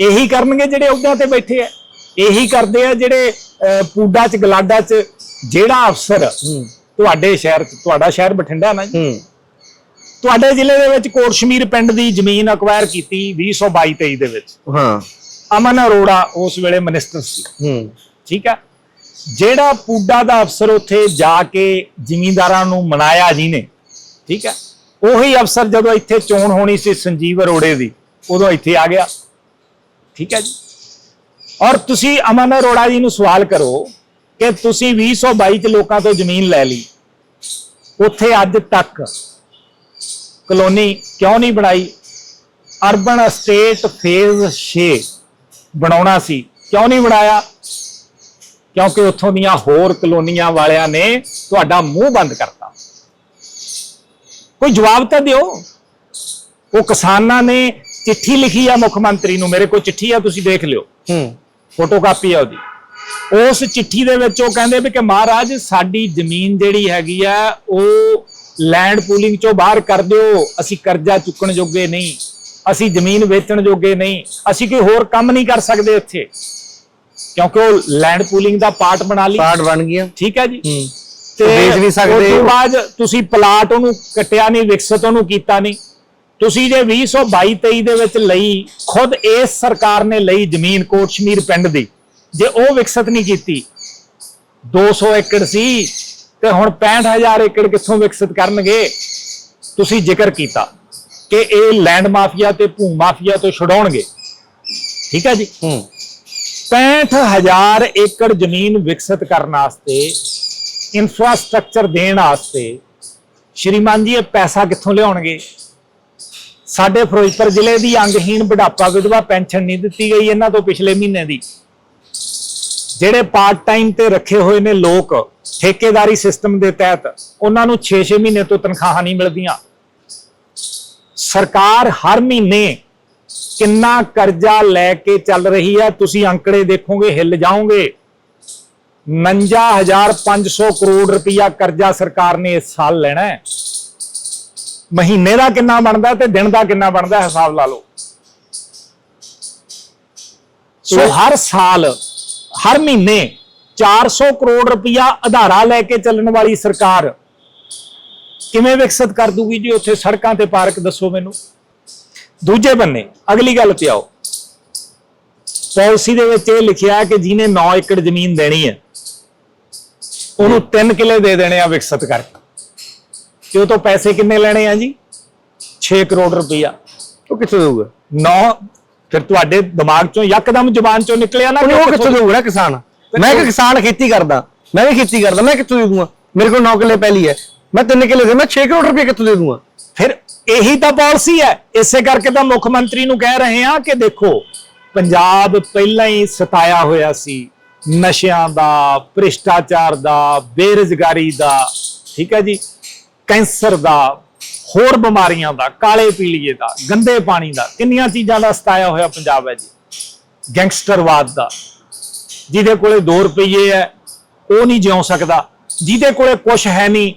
ਇਹੀ ਕਰਨਗੇ ਜਿਹੜੇ ਅਹੁਦਿਆਂ ਤੇ ਬੈਠੇ ਆ ਇਹੀ ਕਰਦੇ ਆ ਜਿਹੜੇ ਪੂਡਾ ਚ ਗਲਾਡਾ ਚ ਜਿਹੜਾ ਅਫਸਰ ਤੁਹਾਡੇ ਸ਼ਹਿਰ ਤੁਹਾਡਾ ਸ਼ਹਿਰ ਬਠਿੰਡਾ ਨਾ ਜੀ। ਤੁਹਾਡੇ ਜ਼ਿਲ੍ਹੇ ਦੇ ਵਿੱਚ ਕੋਟਸ਼ਮੀਰ ਪਿੰਡ ਦੀ ਜ਼ਮੀਨ ਅਕਵਾਇਰ ਕੀਤੀ 2022 23 ਦੇ ਵਿੱਚ। ਹਾਂ। ਅਮਨ ਅਰੋੜਾ ਉਸ ਵੇਲੇ ਮਿਨਿਸਟਰ ਸੀ। ਹੂੰ। ਠੀਕ ਹੈ ਜਿਹੜਾ ਪੂਡਾ ਦਾ ਅਫਸਰ ਉੱਥੇ ਜਾ ਕੇ ਜ਼ਿਮੀਂਦਾਰਾਂ ਨੂੰ ਮਨਾਇਆ ਜੀ ਨੇ ਠੀਕ ਹੈ ਉਹੀ ਅਫਸਰ ਜਦੋਂ ਇੱਥੇ ਚੋਣ ਹੋਣੀ ਸੀ ਸੰਜੀਵ ਅਰੋੜੇ ਦੀ ਉਦੋਂ ਇੱਥੇ ਆ ਗਿਆ। ਠੀਕ ਹੈ ਜੀ? ਔਰ ਤੁਸੀਂ ਅਮਨ ਅਰੋੜਾ ਜੀ ਨੂੰ ਸਵਾਲ ਕਰੋ ਕਿ ਤੁਸੀਂ 2022 ਚ ਲੋਕਾਂ ਤੋਂ ਜ਼ਮੀਨ ਲੈ ਲਈ। ਉੱਥੇ ਅੱਜ ਤੱਕ ਕਲੋਨੀ ਕਿਉਂ ਨਹੀਂ ਬਣਾਈ? ਅਰਬਨ ਅਸਟੇਟ ਫੇਜ਼ 6 ਬਣਾਉਣਾ ਸੀ, ਕਿਉਂ ਨਹੀਂ ਬਣਾਇਆ? ਕਿਉਂਕਿ ਉੱਥੋਂ ਦੀਆਂ ਹੋਰ ਕਲੋਨੀਆਂ ਵਾਲਿਆਂ ਨੇ ਤੁਹਾਡਾ ਮੂੰਹ ਬੰਦ ਕਰਤਾ। ਕੋਈ ਜਵਾਬ ਤਾਂ ਦਿਓ। ਉਹ ਕਿਸਾਨਾਂ ਨੇ ਚਿੱਠੀ ਲਿਖੀ ਆ ਮੁੱਖ ਮੰਤਰੀ ਨੂੰ, ਮੇਰੇ ਕੋਲ ਚਿੱਠੀ ਆ, ਤੁਸੀਂ ਦੇਖ ਲਿਓ। ਹੂੰ। ਫੋਟੋਕਾਪੀ ਆ ਉਹਦੀ। ਉਸ ਚਿੱਠੀ ਦੇ ਵਿੱਚ ਉਹ ਕਹਿੰਦੇ ਵੀ ਕਿ ਮਹਾਰਾਜ ਸਾਡੀ ਜ਼ਮੀਨ ਜਿਹੜੀ ਹੈਗੀ ਆ ਉਹ ਲੈਂਡ ਪੂਲਿੰਗ ਚੋਂ ਬਾਹਰ ਕਰ ਦਿਓ। ਅਸੀਂ ਕਰਜ਼ਾ ਚੁੱਕਣ ਜੋਗੇ ਨਹੀਂ। ਅਸੀਂ ਜ਼ਮੀਨ ਵੇਚਣ ਜੋਗੇ ਨਹੀਂ। ਅਸੀਂ ਕੋਈ ਹੋਰ ਕੰਮ ਨਹੀਂ ਕਰ ਸਕਦੇ ਇੱਥੇ। ਕਿਉਂਕਿ ਉਹ ਲੈਂਡ ਪੂਲਿੰਗ ਦਾ ਪਾਰਟ ਬਣਾ ਲਈ। ਪਾਰਟ ਬਣ ਗਿਆ। ਠੀਕ ਹੈ ਜੀ? ਹੂੰ। ਤੇ ਵੇਚ ਨਹੀਂ ਸਕਦੇ। ਉਸ ਤੋਂ ਬਾਅਦ ਤੁਸੀਂ ਪਲਾਟ ਉਹਨੂੰ ਕੱਟਿਆ ਨਹੀਂ ਵਿਕਸਿਤ ਉਹਨੂੰ ਕੀਤਾ ਨਹੀਂ। ਤੁਸੀਂ ਜੇ 2022 23 ਦੇ ਵਿੱਚ ਲਈ ਖੁਦ ਇਸ ਸਰਕਾਰ ਨੇ ਲਈ ਜ਼ਮੀਨ ਕੋਟਸ਼ਮੀਰ ਪਿੰਡ ਦੀ ਜੇ ਉਹ ਵਿਕਸਿਤ ਨਹੀਂ ਕੀਤੀ 200 ਏਕੜ ਸੀ ਤੇ ਹੁਣ 65000 ਏਕੜ ਕਿੱਥੋਂ ਵਿਕਸਿਤ ਕਰਨਗੇ? ਤੁਸੀਂ ਜ਼ਿਕਰ ਕੀਤਾ ਕਿ ਇਹ ਲੈਂਡ ਮਾਫੀਆ ਤੇ ਭੂ ਮਾਫੀਆ ਤੋਂ ਛਡਾਉਣਗੇ। ਠੀਕ ਹੈ ਜੀ? ਹੂੰ। 65000 ਏਕੜ ਜ਼ਮੀਨ ਵਿਕਸਿਤ ਕਰਨ ਵਾਸਤੇ ਇਨਫਰਾਸਟ੍ਰਕਚਰ ਦੇਣ ਵਾਸਤੇ ਸ਼੍ਰੀਮਾਨ ਜੀ ਇਹ ਪੈਸਾ ਕਿੱਥੋਂ ਲਿਆਉਣਗੇ? ਸਾਡੇ ਫਿਰੋਜ਼ਪੁਰ ਜ਼ਿਲ੍ਹੇ ਦੀ ਅੰਗਹੀਣ ਬੁਢਾਪਾ ਵਿਧਵਾ ਪੈਨਸ਼ਨ ਨਹੀਂ ਦਿੱਤੀ ਗਈ ਇਹਨਾਂ ਤੋਂ ਪਿਛਲੇ ਮਹੀਨੇ ਦੀ। ਜਿਹੜੇ ਪਾਰਟ ਟਾਈਮ ਤੇ ਰੱਖੇ ਹੋਏ ਨੇ ਲੋਕ ਠੇਕੇਦਾਰੀ ਸਿਸਟਮ ਦੇ ਤਹਿਤ, ਉਹਨਾਂ ਨੂੰ 6-6 ਮਹੀਨੇ ਤੋਂ ਤਨਖਾਹਾਂ ਨਹੀਂ ਮਿਲਦੀਆਂ। ਸਰਕਾਰ ਹਰ ਮਹੀਨੇ ਕਿੰਨਾ ਕਰਜ਼ਾ ਲੈ ਕੇ ਚੱਲ ਰਹੀ ਹੈ, ਤੁਸੀਂ ਅੰਕੜੇ ਦੇਖੋਗੇ, ਹਿੱਲ ਜਾਓਗੇ। 59500 ਕਰੋੜ ਰੁਪਇਆ ਕਰਜ਼ਾ ਸਰਕਾਰ ਨੇ ਇਸ ਸਾਲ ਲੈਣਾ ਹੈ। ਮਹੀਨੇ ਦਾ ਕਿੰਨਾ ਬਣਦਾ ਤੇ ਦਿਨ ਦਾ ਕਿੰਨਾ ਬਣਦਾ ਹਿਸਾਬ ਲਾ ਲਓ। ਸੋ ਹਰ ਸਾਲ ਹਰ ਮਹੀਨੇ 400 ਕਰੋੜ ਰੁਪਇਆ ਆਧਾਰਾ ਲੈ ਕੇ ਚੱਲਣ ਵਾਲੀ ਸਰਕਾਰ ਕਿਵੇਂ ਵਿਕਸਿਤ ਕਰ ਦੂਗੀ ਜੀ? ਉੱਥੇ ਸੜਕਾਂ ਤੇ ਪਾਰਕ ਦੱਸੋ ਮੈਨੂੰ। ਦੂਜੇ ਬੰਨੇ ਅਗਲੀ ਗੱਲ ਤੇ ਆਓ। ਪਾਲਿਸੀ ਦੇ ਵਿੱਚ ਇਹ ਲਿਖਿਆ ਕਿ ਜਿਹਨੇ 9 ਏਕੜ ਜ਼ਮੀਨ ਦੇਣੀ ਹੈ ਉਹਨੂੰ 3 ਕਿੱਲੇ ਦੇ ਦੇਣੇ ਆ ਵਿਕਸਿਤ ਕਰਕੇ। ਤੇ ਉਹ ਤੋਂ ਪੈਸੇ ਕਿੰਨੇ ਲੈਣੇ ਆ ਜੀ? 6 ਕਰੋੜ ਰੁਪਈਆ। ਉਹ ਕਿੱਥੋਂ ਦੇਊਗਾ 9 ਫਿਰ ਤੁਹਾਡੇ ਦਿਮਾਗ ਚੋਂ ਯਕਦਮ ਜ਼ੁਬਾਨ ਚੋਂ ਨਿਕਲਿਆ ਨਾ ਉਹ ਕਿੱਥੋਂ ਦੇਊਗਾ ਨਾ ਕਿਸਾਨ? ਮੈਂ ਕਿ ਕਿਸਾਨ ਖੇਤੀ ਕਰਦਾ। ਮੈਂ ਵੀ ਖੇਤੀ ਕਰਦਾ। ਮੈਂ ਕਿੱਥੋਂ ਦੇ ਦੂੰਗਾ? ਮੇਰੇ ਕੋਲ 9 ਕਿੱਲੇ ਪਹਿਲੀ ਹੈ। ਮੈਂ 3 ਕਿੱਲੇ ਦੇ ਮੈਂ 6 ਕਰੋੜ ਰੁਪਏ ਕਿੱਥੋਂ ਦੇ ਦੂੰਗਾ? ਫਿਰ ਇਹੀ ਤਾਂ ਪਾਲਿਸੀ ਹੈ। ਇਸੇ ਕਰਕੇ ਤਾਂ ਮੁੱਖ ਮੰਤਰੀ ਨੂੰ ਕਹਿ ਰਹੇ ਹਾਂ ਕਿ ਦੇਖੋ ਪੰਜਾਬ ਪਹਿਲਾਂ ਹੀ ਸਤਾਇਆ ਹੋਇਆ ਸੀ। ਨਸ਼ਿਆਂ ਦਾ ਭ੍ਰਿਸ਼ਟਾਚਾਰ ਦਾ ਬੇਰੁਜ਼ਗਾਰੀ ਦਾ। ਠੀਕ ਹੈ ਜੀ? ਕੈਂਸਰ ਦਾ, ਹੋਰ ਬਿਮਾਰੀਆਂ ਦਾ, ਕਾਲੇ ਪੀਲੀਏ ਦਾ, ਗੰਦੇ ਪਾਣੀ ਦਾ, ਕਿੰਨੀਆਂ ਚੀਜ਼ਾਂ ਦਾ ਸਤਾਇਆ ਹੋਇਆ ਪੰਜਾਬ ਹੈ ਜੀ। ਗੈਂਗਸਟਰਵਾਦ ਦਾ, ਜਿਹਦੇ ਕੋਲੇ 2 ਰੁਪਏ ਹੈ, ਉਹ ਨਹੀਂ ਜਿਉ ਸਕਦਾ। ਜਿਹਦੇ ਕੋਲੇ ਕੁਝ ਹੈ ਨਹੀਂ,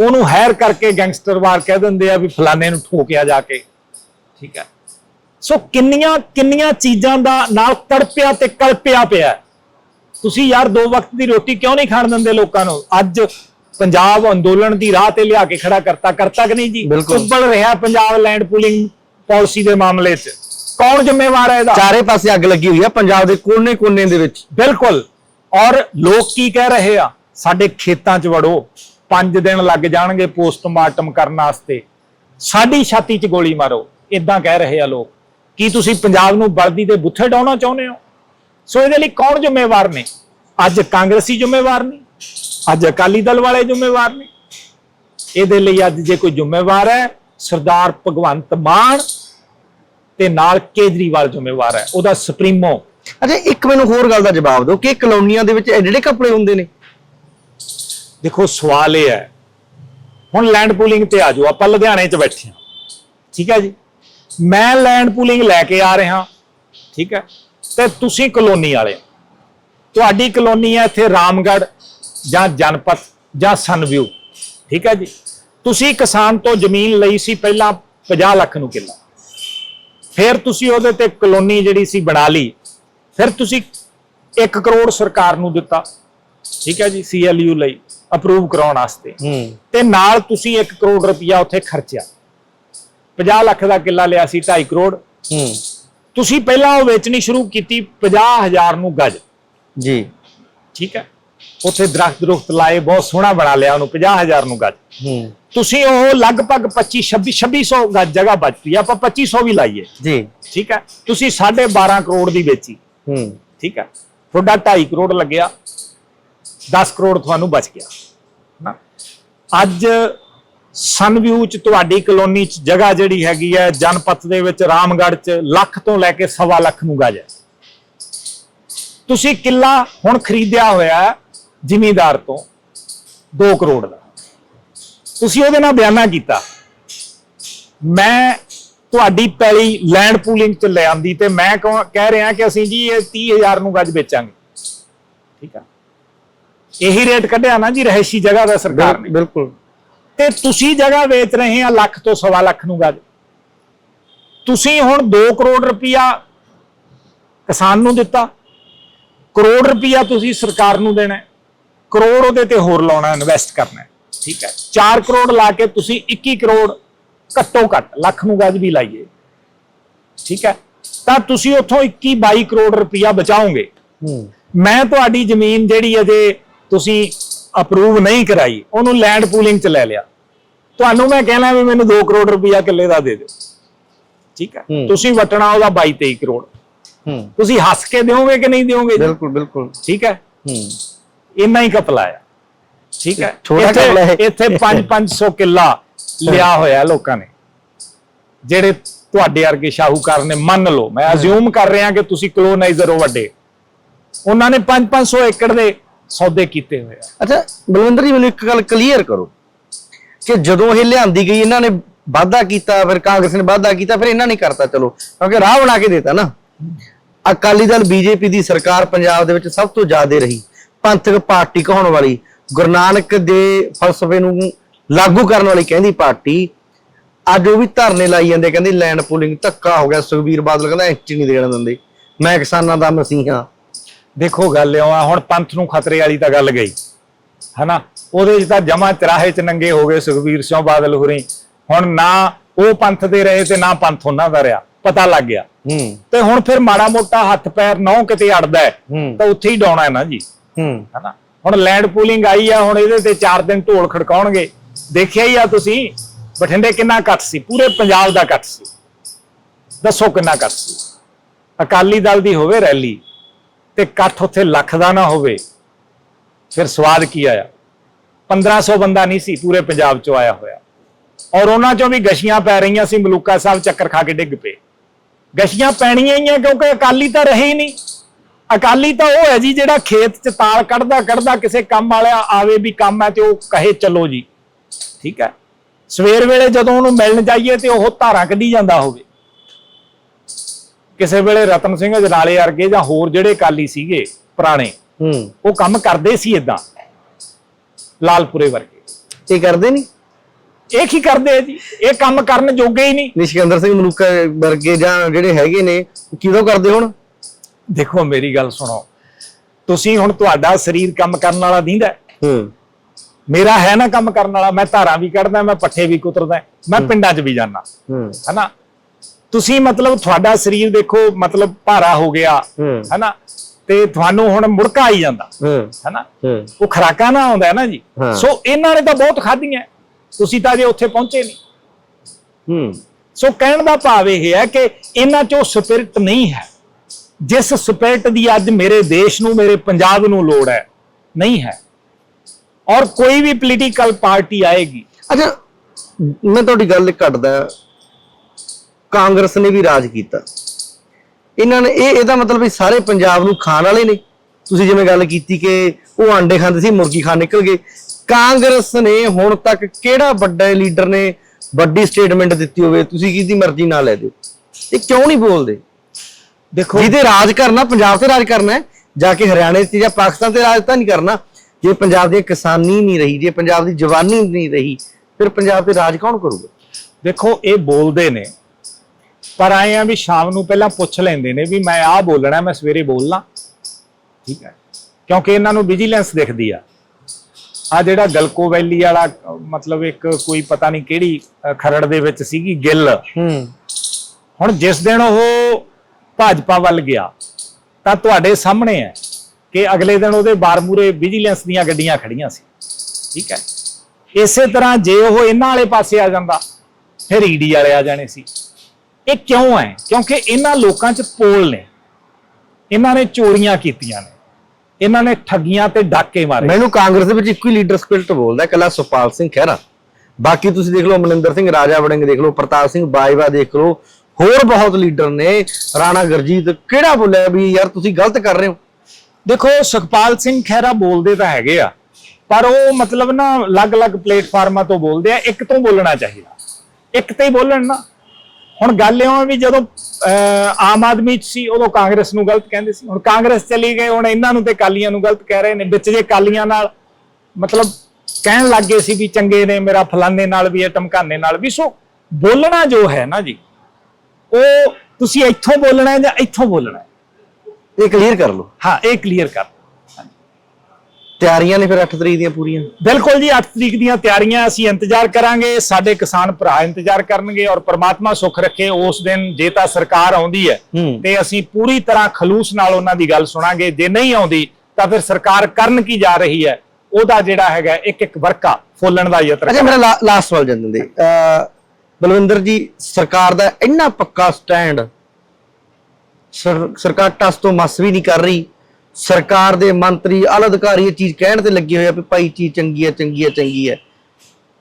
ਉਹਨੂੰ ਹੈਰ ਕਰਕੇ ਗੈਂਗਸਟਰਵਾਦ ਕਹਿ ਦਿੰਦੇ ਆ ਵੀ ਫਲਾਣੇ ਨੂੰ ਠੋਕਿਆ ਜਾ ਕੇ। ਠੀਕ ਹੈ। ਸੋ ਕਿੰਨੀਆਂ ਕਿੰਨੀਆਂ ਚੀਜ਼ਾਂ ਦਾ ਨਾਲ ਤੜਪਿਆ ਤੇ ਕਲਪਿਆ ਪਿਆ ਤੁਸੀਂ ਯਾਰ ਦੋ ਵਕਤ ਦੀ ਰੋਟੀ ਕਿਉਂ ਨਹੀਂ ਖਾਣ ਦਿੰਦੇ ਲੋਕਾਂ ਨੂੰ? ਅੱਜ ਪੰਜਾਬ ਅੰਦੋਲਨ ਦੀ ਰਾਹ ਤੇ ਲਿਆ ਕੇ ਖੜਾ ਕਰਤਾ ਕਰਤਾ ਕਿ ਨਹੀਂ ਜੀ। ਉੱਬਲ ਰਿਹਾ ਪੰਜਾਬ ਲੈਂਡ ਪੂਲਿੰਗ ਪਾਲਿਸੀ ਦੇ ਮਾਮਲੇ 'ਚ। ਕੌਣ ਜ਼ਿੰਮੇਵਾਰ ਹੈ ਇਹਦਾ? ਚਾਰੇ ਪਾਸੇ ਅੱਗ ਲੱਗੀ ਹੋਈ ਆ ਪੰਜਾਬ ਦੇ ਕੋਨੇ-ਕੋਨੇ ਦੇ ਵਿੱਚ। ਬਿਲਕੁਲ। ਔਰ ਲੋਕ ਕੀ ਕਹਿ ਰਹੇ ਆ? ਸਾਡੇ ਖੇਤਾਂ 'ਚ ਵੜੋ 5 ਦਿਨ ਲੱਗ ਜਾਣਗੇ ਪੋਸਟਮਾਰਟਮ ਕਰਨ ਵਾਸਤੇ। ਸਾਡੀ ਛਾਤੀ 'ਚ ਗੋਲੀ ਮਾਰੋ ਇਦਾਂ ਕਹਿ ਰਹੇ ਆ ਲੋਕ। ਕੀ ਤੁਸੀਂ ਪੰਜਾਬ ਨੂੰ ਬਲਦੀ ਦੇ ਬੁੱਥੇ ਡਾਉਣਾ ਚਾਹੁੰਦੇ ਹੋ? ਸੋ ਇਹਦੇ ਲਈ ਕੌਣ ਜ਼ਿੰਮੇਵਾਰ ਨੇ? ਅੱਜ ਕਾਂਗਰਸੀ ਜ਼ਿੰਮੇਵਾਰ ਨੇ। ਅੱਜ ਅਕਾਲੀ ਦਲ ਵਾਲੇ ਜ਼ਿੰਮੇਵਾਰ ਨੇ। ਇਹਦੇ ਲਈ ਅੱਜ ਜੇ ਕੋਈ ਜ਼ਿੰਮੇਵਾਰ ਹੈ ਸਰਦਾਰ ਭਗਵੰਤ ਮਾਨ ਤੇ ਨਾਲ ਕੇਜਰੀਵਾਲ ਜ਼ਿੰਮੇਵਾਰ ਹੈ ਉਹਦਾ ਸੁਪਰੀਮੋ। ਅੱਛਾ ਇੱਕ ਮੈਨੂੰ ਹੋਰ ਗੱਲ ਦਾ ਜਵਾਬ ਦਿਓ ਕਿ ਕਲੋਨੀਆਂ ਦੇ ਵਿੱਚ ਇਹ ਜਿਹੜੇ ਕੱਪੜੇ ਹੁੰਦੇ ਨੇ। ਦੇਖੋ ਸਵਾਲ ਇਹ ਹੈ ਹੁਣ ਲੈਂਡ ਪੂਲਿੰਗ ਤੇ ਆ ਜਾਓ ਆਪਾਂ ਲੁਧਿਆਣੇ 'ਚ ਬੈਠੇ ਹਾਂ। ਠੀਕ ਹੈ ਜੀ? ਮੈਂ ਲੈਂਡ ਪੂਲਿੰਗ ਲੈ ਕੇ ਆ ਰਿਹਾ ਠੀਕ ਹੈ? ਤੇ ਤੁਸੀਂ ਕਲੋਨੀ ਵਾਲੇ। ਤੁਹਾਡੀ ਕਲੋਨੀ ਹੈ ਇੱਥੇ ਰਾਮਗੜ੍ਹ ਜਾਂ ਜਨਪਤ ਜਾਂ ਸਨਵਿਊ ਠੀਕ ਹੈ ਜੀ? ਤੁਸੀਂ ਕਿਸਾਨ ਤੋਂ ਜ਼ਮੀਨ ਲਈ ਸੀ ਪਹਿਲਾਂ 50 ਲੱਖ ਨੂੰ ਕਿੱਲਾ। ਫਿਰ ਤੁਸੀਂ ਉਹਦੇ ਤੇ ਕਲੋਨੀ ਜਿਹੜੀ ਸੀ ਬਣਾ ਲਈ। ਫਿਰ ਤੁਸੀਂ 1 ਕਰੋੜ ਸਰਕਾਰ ਨੂੰ ਦਿੱਤਾ ਠੀਕ ਹੈ ਜੀ ਸੀਐਲਯੂ ਲਈ ਅਪਰੂਵ ਕਰਾਉਣ ਵਾਸਤੇ। ਤੇ ਨਾਲ ਤੁਸੀਂ 1 ਕਰੋੜ ਰੁਪਇਆ ਉੱਥੇ ਖਰਚਿਆ। 50 ਲੱਖ ਦਾ ਕਿੱਲਾ ਲਿਆ ਸੀ 2.5 ਕਰੋੜ। ਤੁਸੀਂ ਪਹਿਲਾਂ ਉਹ ਵੇਚਣੀ ਸ਼ੁਰੂ ਕੀਤੀ 50000 ਨੂੰ ਗੱਜ। ਜੀ। ਠੀਕ ਹੈ? ਉੱਥੇ ਦਰਖਤ ਦਰਖਤ ਲਾਏ ਬਹੁਤ ਸੋਹਣਾ ਬਣਾ ਲਿਆ ਉਹਨੂੰ 50000 ਨੂੰ ਗੱਜ। ਹੂੰ। ਤੁਸੀਂ ਉਹ ਲਗਭਗ 25 26 2600 ਗੱਜ ਜਗ੍ਹਾ ਬਚਦੀ ਆ ਆਪਾਂ 2500 ਵੀ ਲਾਈਏ। ਜੀ। ਠੀਕ ਹੈ? ਤੁਸੀਂ 12.5 ਕਰੋੜ ਦੀ ਵੇਚੀ। ਹੂੰ। ਠੀਕ ਹੈ? ਤੁਹਾਡਾ 2.5 ਕਰੋੜ ਲੱਗਿਆ 10 ਕਰੋੜ ਤੁਹਾਨੂੰ ਬਚ ਗਿਆ। ਨਾ। ਅੱਜ ਸਨਵਿਊ ਚ ਤੁਹਾਡੀ ਕਲੋਨੀ ਚ ਜਗ੍ਹਾ ਜਿਹੜੀ ਹੈਗੀ ਹੈ ਜਨਪਤ ਦੇ ਵਿੱਚ ਰਾਮਗੜ੍ਹ ਚ ਲੱਖ ਤੋਂ ਲੈ ਕੇ ਸਵਾ ਲੱਖ ਨੂੰ ਗਜ ਹੈ। ਤੁਸੀਂ ਕਿੱਲਾ ਹੁਣ ਖਰੀਦਿਆ ਹੋਇਆ ਹੈ ਜ਼ਿਮੀਂਦਾਰ ਤੋਂ 2 ਕਰੋੜ ਦਾ। ਤੁਸੀਂ ਉਹਦੇ ਨਾਲ ਬਿਆਨਾ ਕੀਤਾ। ਮੈਂ ਤੁਹਾਡੀ ਪੈਲੀ ਲੈਂਡ ਪੂਲਿੰਗ ਚ ਲੈ ਆਂਦੀ ਤੇ ਮੈਂ ਕਹਾਂ- ਰਿਹਾ ਕਿ ਅਸੀਂ ਜੀ ਇਹ 30000 ਨੂੰ ਗੱਜ ਵੇਚਾਂਗੇ। ਠੀਕ ਆ? ਇਹੀ ਰੇਟ ਕੱਢਿਆ ਨਾ ਜੀ ਰਹਿਸ਼ੀ ਜਗ੍ਹਾ ਦਾ ਸਰਕਾਰ ਨੇ। ਬਿਲਕੁਲ। ਤੇ ਤੁਸੀਂ ਜਗ੍ਹਾ ਵੇਚ ਰਹੇ ਆ ਲੱਖ ਤੋਂ ਸਵਾ ਲੱਖ ਨੂੰ ਗੱਜ। ਤੁਸੀਂ ਹੁਣ 2 ਕਰੋੜ ਰੁਪਇਆ ਕਿਸਾਨ ਨੂੰ ਦਿੱਤਾ। ਕਰੋੜ ਰੁਪਇਆ ਤੁਸੀਂ ਸਰਕਾਰ ਨੂੰ ਦੇਣਾ। ਕਰੋੜ ਉਹਦੇ ਤੇ ਹੋਰ ਲਾਉਣਾ ਇਨਵੈਸਟ ਕਰਨਾ। ਠੀਕ ਹੈ। 4 ਕਰੋੜ ਲਾ ਕੇ ਤੁਸੀਂ 21 ਕਰੋੜ ਘੱਟੋ ਘੱਟ ਲੱਖ ਨੂੰ ਗੱਜ ਵੀ ਲਾਈਏ। ਠੀਕ ਹੈ? ਤਾਂ ਤੁਸੀਂ ਉੱਥੋਂ 21 22 ਕਰੋੜ ਰੁਪਇਆ ਬਚਾਓਗੇ। ਮੈਂ ਤੁਹਾਡੀ ਜ਼ਮੀਨ ਜਿਹੜੀ ਅਜੇ ਤੁਸੀਂ ਅਪਰੂਵ ਨਹੀਂ ਕਰਾਈ ਉਹਨੂੰ ਲੈਂਡ ਪੂਲਿੰਗ ਚ ਲੈ ਲਿਆ। ਤੁਹਾਨੂੰ ਮੈਂ ਕਹਿਣਾ ਵੀ ਮੈਨੂੰ 2 ਕਰੋੜ ਰੁਪਇਆ ਕਿੱਲੇ ਦਾ ਦੇ ਦਿਓ। ਠੀਕ ਹੈ। ਤੁਸੀਂ ਵਟਣਾ ਉਹਦਾ 22 23 ਕਰੋੜ। ਹੂੰ। ਤੁਸੀਂ ਹੱਸ ਕੇ ਦਿਓਗੇ ਕਿ ਨਹੀਂ ਦਿਓਗੇ? ਬਿਲਕੁਲ ਬਿਲਕੁਲ। ਠੀਕ ਹੈ? ਹੂੰ। ਇੰਨਾ ਹੀ ਕਪਲਾ ਆ ਠੀਕ ਹੈ? ਛੋਟਾ ਘਪਲਾ ਹੈ। ਇੱਥੇ 5-500 ਕਿੱਲਾ ਲਿਆ ਹੋਇਆ ਲੋਕਾਂ ਨੇ। ਜਿਹੜੇ ਤੁਹਾਡੇ ਵਰਗੇ ਸ਼ਾਹੂਕਾਰ ਨੇ ਮੰਨ ਲਓ ਮੈਂ ਅਸਿਊਮ ਕਰ ਰਿਹਾ ਕਿ ਤੁਸੀਂ ਕਲੋਨਾਈਜ਼ਰ ਹੋ ਵੱਡੇ। ਉਹਨਾਂ ਨੇ 5-500 ਏਕੜ ਦੇ ਸੌਦੇ ਕੀਤੇ ਹੋਏ ਆ। ਅੱਛਾ ਬਲਵਿੰਦਰ ਜੀ ਮੈਨੂੰ ਇੱਕ ਗੱਲ ਕਲੀਅਰ ਕਰੋ ਕਿ ਜਦੋਂ ਇਹ ਲਿਆਂਦੀ ਗਈ ਇਹਨਾਂ ਨੇ ਵਾਅਦਾ ਕੀਤਾ ਫਿਰ ਕਾਂਗਰਸ ਨੇ ਵਾਅਦਾ ਕੀਤਾ ਫਿਰ ਇਹਨਾਂ ਨੇ ਕਰਤਾ ਚਲੋ। ਕਿਉਂਕਿ ਰਾਹ ਬਣਾ ਕੇ ਦਿੱਤਾ ਨਾ। ਅਕਾਲੀ ਦਲ ਬੀਜੇਪੀ ਦੀ ਸਰਕਾਰ ਪੰਜਾਬ ਦੇ ਵਿੱਚ ਸਭ ਤੋਂ ਜ਼ਿਆਦਾ ਰਹੀ। ਪੰਥਕ ਪਾਰਟੀ ਕਹਾਉਣ ਵਾਲੀ ਗੁਰੂ ਨਾਨਕ ਦੇ ਫਲਸਫੇ ਨੂੰ ਲਾਗੂ ਕਰਨ ਵਾਲੀ ਕਹਿੰਦੀ ਪਾਰਟੀ। ਅੱਜ ਉਹ ਵੀ ਧਰਨੇ ਲਾਈ ਜਾਂਦੇ ਕਹਿੰਦੇ ਲੈਂਡ ਪੂਲਿੰਗ ਧੱਕਾ ਹੋ ਗਿਆ ਸੁਖਬੀਰ ਬਾਦਲ ਕਹਿੰਦਾ ਇੰਚ ਨਹੀਂ ਦੇਣ ਦਿੰਦੇ। ਮੈਂ ਕਿਸਾਨਾਂ ਦਾ ਮਸੀਹਾ। ਦੇਖੋ ਗੱਲ ਇਉਂ ਆ ਹੁਣ ਪੰਥ ਨੂੰ ਖਤਰੇ ਵਾਲੀ ਤਾਂ ਗੱਲ ਗਈ। ਹਨਾ? ਉਹਦੇ 'ਚ ਤਾਂ ਜਮਾ ਚਰਾਹੇ 'ਚ ਨੰਗੇ ਹੋ ਗਏ ਸੁਖਬੀਰ ਸਿੰਘ ਬਾਦਲ ਹੁਰੀ। ਹੁਣ ਨਾ ਉਹ ਪੰਥ ਦੇ ਰਹੇ ਤੇ ਨਾ ਪੰਥ ਉਹਨਾਂ ਦਾ ਰਿਹਾ। ਪਤਾ ਲੱਗ ਗਿਆ। ਹੂੰ। ਤੇ ਹੁਣ ਫਿਰ ਮਾੜਾ ਮੋਟਾ ਹੱਥ ਪੈਰ ਨਹੁੰ ਕਿਤੇ ਅੜਦਾ ਤਾਂ ਉੱਥੇ ਹੀ ਡਾਉਣਾ ਹੈ ਨਾ ਜੀ। ਹੂੰ। ਹਨਾ? ਹੁਣ ਲੈਂਡ ਪੂਲਿੰਗ ਆਈ ਆ, ਹੁਣ ਇਹਦੇ ਤੇ 4 ਦਿਨ ਢੋਲ ਖੜਕਾਉਣਗੇ। ਦੇਖਿਆ ਹੀ ਆ ਤੁਸੀਂ, ਬਠਿੰਡੇ ਕਿੰਨਾ ਇਕੱਠ ਸੀ? ਪੂਰੇ ਪੰਜਾਬ ਦਾ ਇਕੱਠ ਸੀ। ਦੱਸੋ ਕਿੰਨਾ ਇਕੱਠ ਸੀ? ਅਕਾਲੀ ਦਲ ਦੀ ਹੋਵੇ ਰੈਲੀ, ਤੇ ਇਕੱਠ ਉੱਥੇ ਲੱਖ ਦਾ ਨਾ ਹੋਵੇ, ਫਿਰ ਸਵਾਦ ਕੀ ਆਇਆ? 1500 ਬੰਦਾ ਨਹੀਂ ਸੀ ਪੂਰੇ ਪੰਜਾਬ ਚੋਂ ਆਇਆ ਹੋਇਆ। ਔਰ ਉਹਨਾਂ ਚੋਂ ਵੀ ਗਸ਼ੀਆਂ ਪੈ ਰਹੀਆਂ ਸੀ, ਮਲੂਕਾ ਸਾਹਿਬ ਚੱਕਰ ਖਾ ਕੇ ਡਿੱਗ ਪਏ। ਗਸ਼ੀਆਂ ਪੈਣੀਆਂ ਹੀ ਆ, ਕਿਉਂਕਿ ਅਕਾਲੀ ਤਾਂ ਰਹੇ ਹੀ ਨਹੀਂ। ਅਕਾਲੀ ਤਾਂ ਉਹ ਹੈ ਜੀ ਜਿਹੜਾ ਖੇਤ 'ਚ ਤਾਲ ਕੱਢਦਾ ਕੱਢਦਾ ਕਿਸੇ ਕੰਮ ਵਾਲਿਆ ਆਵੇ ਵੀ ਕੰਮ ਹੈ ਤੇ ਉਹ ਕਹੇ ਚਲੋ ਜੀ। ਠੀਕ ਹੈ? ਸਵੇਰ ਵੇਲੇ ਜਦੋਂ ਉਹਨੂੰ ਮਿਲਣ ਜਾਈਏ ਤੇ ਉਹ ਧਾਰਾਂ ਕੱਢੀ ਜਾਂਦਾ ਹੋਵੇ। ਕਿਸੇ ਵੇਲੇ ਰਤਨ ਸਿੰਘ ਅਜਨਾਲੇ ਵਰਗੇ ਜਾਂ ਹੋਰ ਜਿਹੜੇ ਅਕਾਲੀ ਸੀਗੇ ਪੁਰਾਣੇ ਹੂੰ। ਉਹ ਕੰਮ ਕਰਦੇ ਸੀ ਇਦਾਂ ਲਾਲਪੁਰੇ ਵਰਗੇ। ਇਹ ਕਰਦੇ ਨਹੀਂ? ਇਹ ਕੀ ਕਰਦੇ ਆ ਜੀ? ਇਹ ਕੰਮ ਕਰਨ ਜੋਗੇ ਹੀ ਨਹੀਂ। ਨਿਸ਼ਕੰਦਰ ਸਿੰਘ ਮਲੂਕਾ ਵਰਗੇ ਜਾਂ ਜਿਹੜੇ ਹੈਗੇ ਨੇ ਕਿਦੋਂ ਕਰਦੇ ਹੁਣ? ਦੇਖੋ ਮੇਰੀ ਗੱਲ ਸੁਣੋ। ਤੁਸੀਂ ਹੁਣ ਤੁਹਾਡਾ ਸਰੀਰ ਕੰਮ ਕਰਨ ਵਾਲਾ ਦਿੰਦਾ। ਹੂੰ। ਮੇਰਾ ਹੈ ਨਾ ਕੰਮ ਕਰਨ ਵਾਲਾ ਮੈਂ ਧਾਰਾਂ ਵੀ ਕੱਢਦਾ ਮੈਂ ਪੱਠੇ ਵੀ ਕੁਤਰਦਾ ਮੈਂ ਪਿੰਡਾਂ 'ਚ ਵੀ ਹੂੰ। ਹੈਨਾ? ਤੁਸੀਂ ਮਤਲਬ ਤੁਹਾਡਾ ਸਰੀਰ ਦੇਖੋ ਮਤਲਬ ਭਾਰਾ ਹੋ ਗਿਆ। ਹੈਨਾ? ਤੇ ਤੁਹਾਨੂੰ ਹੁਣ ਮੁੜਕਾ ਆਈ ਜਾਂਦਾ। ਹੂੰ। ਹੈਨਾ? ਉਹ ਖਰਾਕਾਂ ਨਾ ਆਉਂਦਾ ਨਾ ਜੀ। ਸੋ ਇਹਨਾਂ ਨੇ ਤਾਂ ਬਹੁਤ ਖਾਧੀਆਂ। ਤੁਸੀਂ ਤਾਂ ਜੇ ਉੱਥੇ ਪਹੁੰਚੇ ਨਹੀਂ। ਹੂੰ। ਸੋ ਕਹਿਣ ਦਾ ਭਾਵ ਇਹ ਹੈ ਕਿ ਇਹਨਾਂ 'ਚ ਸਪਿਰਿਟ ਨਹੀਂ ਹੈ। ਜਿਸ ਸਪਿਰਿਟ ਦੀ ਅੱਜ ਮੇਰੇ ਦੇਸ਼ ਨੂੰ, ਮੇਰੇ ਪੰਜਾਬ ਨੂੰ ਲੋੜ ਹੈ, ਨਹੀਂ ਹੈ। ਔਰ ਕੋਈ ਵੀ ਪੋਲੀਟੀਕਲ ਪਾਰਟੀ ਆਏਗੀ। ਅੱਛਾ, ਮੈਂ ਤੁਹਾਡੀ ਗੱਲ ਕੱਟਦਾ, ਕਾਂਗਰਸ ਨੇ ਵੀ ਰਾਜ ਕੀਤਾ। ਇਹਨਾਂ ਨੇ, ਇਹ ਇਹਦਾ ਮਤਲਬ ਵੀ ਸਾਰੇ ਪੰਜਾਬ ਨੂੰ ਖਾਣ ਵਾਲੇ ਨੇ। ਤੁਸੀਂ ਜਿਵੇਂ ਗੱਲ ਕੀਤੀ ਕਿ ਉਹ ਆਂਡੇ ਖਾਂਦੇ ਸੀ, ਮੁਰਗੀ ਖਾਣ ਨਿਕਲ ਗਏ। ਕਾਂਗਰਸ ਨੇ ਹੁਣ ਤੱਕ ਕਿਹੜਾ ਵੱਡਾ ਲੀਡਰ ਨੇ ਵੱਡੀ ਸਟੇਟਮੈਂਟ ਦਿੱਤੀ ਹੋਵੇ, ਤੁਸੀਂ ਕਿਹਦੀ ਮਰਜ਼ੀ ਨਾਲ ਲੈ ਦਿਓ। ਇਹ ਕਿਉਂ ਨਹੀਂ ਬੋਲਦੇ? ਦੇਖੋ। ਜਿਹਦੇ ਰਾਜ ਕਰਨਾ ਪੰਜਾਬ ਤੇ ਰਾਜ ਕਰਨਾ ਹੈ ਜਾ ਕੇ ਹਰਿਆਣੇ ਤੇ ਜਾਂ ਪਾਕਿਸਤਾਨ ਤੇ ਰਾਜ ਤਾਂ ਨਹੀਂ ਕਰਨਾ। ਜੇ ਪੰਜਾਬ ਦੀ ਕਿਸਾਨੀ ਨਹੀਂ ਰਹੀ ਜੇ ਪੰਜਾਬ ਦੀ ਜਵਾਨੀ ਨਹੀਂ ਰਹੀ ਫਿਰ ਪੰਜਾਬ ਤੇ ਰਾਜ ਕੌਣ ਕਰੂਗਾ? ਦੇਖੋ ਇਹ ਬੋਲਦੇ ਨੇ ਪਰ ਆਏ ਆ ਵੀ ਸ਼ਾਮ ਨੂੰ ਪਹਿਲਾਂ ਪੁੱਛ ਲੈਂਦੇ ਨੇ ਵੀ ਮੈਂ ਆਹ ਬੋਲਣਾ ਮੈਂ ਸਵੇਰੇ ਬੋਲਣਾ। ਠੀਕ ਹੈ। ਕਿਉਂਕਿ ਇਹਨਾਂ ਨੂੰ ਵਿਜੀਲੈਂਸ ਦਿਖਦੀ ਆ। ਆ ਜਿਹੜਾ ਗਲਕੋ ਵੈਲੀ ਵਾਲਾ ਮਤਲਬ ਇੱਕ ਕੋਈ ਪਤਾ ਨਹੀਂ ਕਿਹੜੀ ਖਰੜ ਦੇ ਵਿੱਚ ਸੀਗੀ ਗਿੱਲ। ਹੂੰ। ਹੁਣ ਜਿਸ ਦਿਨ ਉਹ ਭਾਜਪਾ ਵੱਲ ਗਿਆ, ਤਾਂ ਤੁਹਾਡੇ ਸਾਹਮਣੇ ਹੈ ਕਿ ਅਗਲੇ ਦਿਨ ਉਹਦੇ ਬਾਰਮੂਰੇ ਵਿਜੀਲੈਂਸ ਦੀਆਂ ਗੱਡੀਆਂ ਖੜੀਆਂ ਸੀ। ਠੀਕ ਹੈ? ਇਸੇ ਤਰ੍ਹਾਂ ਜੇ ਉਹ ਇਹਨਾਂ ਵਾਲੇ ਪਾਸੇ ਆ ਜਾਂਦਾ, ਫਿਰ ਈਡੀ ਵਾਲੇ ਆ ਜਾਣੇ ਸੀ। ਇਹ ਕਿਉਂ ਹੈ? ਕਿਉਂਕਿ ਇਹਨਾਂ ਲੋਕਾਂ 'ਚ ਪੋਲ ਨੇ। ਇਹਨਾਂ ਨੇ ਚੋਰੀਆਂ ਕੀਤੀਆਂ ਨੇ। ਇਹਨਾਂ ਨੇ ਠੱਗੀਆਂ ਤੇ ਡਾਕੇ ਮਾਰੇ। ਮੈਨੂੰ ਕਾਂਗਰਸ ਦੇ ਵਿੱਚ ਇੱਕੋ ਹੀ ਲੀਡਰ ਸਪਿਰਿਟ ਬੋਲਦਾ ਕੱਲਾ ਸੁਪਾਲ ਸਿੰਘ ਖਹਿਰਾ। ਬਾਕੀ ਤੁਸੀਂ ਦੇਖ ਲਓ ਮਨਿੰਦਰ ਸਿੰਘ, ਰਾਜਾ ਵੜਿੰਗ ਦੇਖ ਲਓ, ਪ੍ਰਤਾਪ ਸਿੰਘ ਬਾਜਵਾ ਦੇਖ ਲਓ ਹੋਰ ਬਹੁਤ ਲੀਡਰ ਨੇ। ਰਾਣਾ ਗਰਜੀਤ, ਕਿਹੜਾ ਬੋਲਿਆ ਵੀ ਯਾਰ ਤੁਸੀਂ ਗਲਤ ਕਰ ਰਹੇ ਹੋ? ਦੇਖੋ, ਸੁਖਪਾਲ ਸਿੰਘ ਖਹਿਰਾ ਬੋਲਦੇ ਤਾਂ ਹੈਗੇ ਆ, ਪਰ ਉਹ ਮਤਲਬ ਨਾ ਅਲੱਗ-ਅਲੱਗ ਪਲੇਟਫਾਰਮਾਂ ਤੋਂ ਬੋਲਦੇ ਆ, ਇੱਕ ਤੋਂ ਬੋਲਣਾ ਚਾਹੀਦਾ। ਇੱਕ ਤੇ ਹੀ ਬੋਲਣ ਨਾ। ਹੁਣ ਗੱਲ ਇਹ ਆ ਵੀ ਜਦੋਂ ਆਮ ਆਦਮੀ 'ਚ ਸੀ, ਉਦੋਂ ਕਾਂਗਰਸ ਨੂੰ ਗਲਤ ਕਹਿੰਦੇ ਸੀ। ਹੁਣ ਕਾਂਗਰਸ ਚਲੀ ਗਏ, ਹੁਣ ਇਹਨਾਂ ਨੂੰ ਤੇ ਕਾਲੀਆਂ ਨੂੰ ਗਲਤ ਕਹਿ ਰਹੇ ਨੇ। ਵਿੱਚ ਜੇ ਕਾਲੀਆਂ ਨਾਲ ਮਤਲਬ ਕਹਿਣ ਲੱਗੇ ਸੀ ਵੀ ਚੰਗੇ ਨੇ, ਮੇਰਾ ਫਲਾਣੇ ਨਾਲ ਵੀ ਹੈ ਟਮਕਾਨੇ ਨਾਲ ਵੀ। ਸੋ ਬੋਲਣਾ ਜੋ ਹੈ ਨਾ ਜੀ ਉਹ ਤੁਸੀਂ ਇੱਥੋਂ ਬੋਲਣਾ ਹੈ ਜਾਂ ਇੱਥੋਂ ਬੋਲਣਾ ਹੈ? ਇਹ ਕਲੀਅਰ ਕਰ ਲਓ। ਹਾਂ ਇਹ ਕਲੀਅਰ ਕਰ ਤਿਆਰੀਆਂ ਨੇ ਫਿਰ 8 ਤਰੀਕ ਦੀਆਂ ਪੂਰੀਆਂ? ਬਿਲਕੁਲ ਜੀ 8 ਤਰੀਕ ਦੀਆਂ ਤਿਆਰੀਆਂ ਅਸੀਂ ਇੰਤਜ਼ਾਰ ਕਰਾਂਗੇ। ਸਾਡੇ ਕਿਸਾਨ ਭਰਾ ਇੰਤਜ਼ਾਰ ਕਰਨਗੇ ਔਰ ਪ੍ਰਮਾਤਮਾ ਸੁੱਖ ਰੱਖੇ ਉਸ ਦਿਨ ਜੇ ਤਾਂ ਸਰਕਾਰ ਆਉਂਦੀ ਹੈ ਤੇ ਅਸੀਂ ਪੂਰੀ ਤਰ੍ਹਾਂ ਖਲੂਸ ਨਾਲ ਉਹਨਾਂ ਦੀ ਗੱਲ ਸੁਣਾਂਗੇ। ਜੇ ਨਹੀਂ ਆਉਂਦੀ ਤਾਂ ਫਿਰ ਸਰਕਾਰ ਕਰਨ ਕੀ ਜਾ ਰਹੀ ਹੈ? ਉਹਦਾ ਜਿਹੜਾ ਹੈਗਾ ਇੱਕ ਇੱਕ ਵਰਕਾ ਫੋਲਣ ਦਾ ਯਤਨ ਅੱਛਾ ਮੇਰਾ ਲਾਸਟ ਸਵਾਲ ਜੰਦਨ ਦੇ। ਬਲਵਿੰਦਰ ਜੀ, ਸਰਕਾਰ ਦਾ ਇੰਨਾ ਪੱਕਾ ਸਟੈਂਡ ਸਰਕਾਰ ਟਸ ਤੋਂ ਮਸ ਵੀ ਨਹੀਂ ਕਰ ਰਹੀ। ਸਰਕਾਰ ਦੇ ਮੰਤਰੀ ਆਲਾ ਅਧਿਕਾਰੀ ਇਹ ਚੀਜ਼ ਕਹਿਣ ਤੇ ਲੱਗੇ ਹੋਏ ਆ ਵੀ ਭਾਈ ਚੀਜ਼ ਚੰਗੀ ਹੈ ਚੰਗੀ ਹੈ ਚੰਗੀ ਹੈ।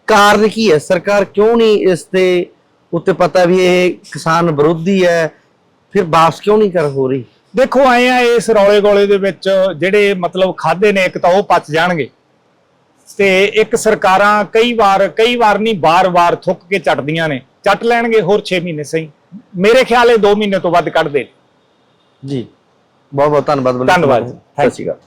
ਕਾਰਨ ਕੀ ਹੈ? ਸਰਕਾਰ ਕਿਉਂ ਨਹੀਂ ਇਸ ਤੇ ਉੱਤੇ ਪਤਾ ਵੀ ਇਹ ਕਿਸਾਨ ਵਿਰੋਧੀ ਹੈ? ਫਿਰ ਵਾਪਸ ਕਿਉਂ ਨਹੀਂ ਕਰ ਹੋ ਰਹੀ? ਦੇਖੋ, ਆਏ ਆ, ਇਸ ਰੌਲੇ ਗੋਲੇ ਦੇ ਵਿੱਚ ਜਿਹੜੇ ਮਤਲਬ ਖਾਦੇ ਨੇ, ਇੱਕ ਤਾਂ ਉਹ ਪਚ ਜਾਣਗੇ। ਤੇ ਇੱਕ ਸਰਕਾਰਾਂ ਕਈ ਵਾਰ ਕਈ ਵਾਰ ਨਹੀਂ ਬਾਰ-ਬਾਰ ਥੁੱਕ ਕੇ ਚੱਟਦੀਆਂ ਨੇ। ਚੱਟ ਲੈਣਗੇ ਹੋਰ 6 ਮਹੀਨੇ ਸਹੀ। ਮੇਰੇ ਖਿਆਲ ਇਹ 2 ਮਹੀਨੇ ਤੋਂ ਵੱਧ ਕੱਢਦੇ ਨੇ। ਜੀ। ਬਹੁਤ ਬਹੁਤ ਧੰਨਵਾਦ ਬਲਵਿੰਦਰ ਧੰਨਵਾਦ ਜੀ। ਸਤਿ ਸ਼੍ਰੀ ਅਕਾਲ।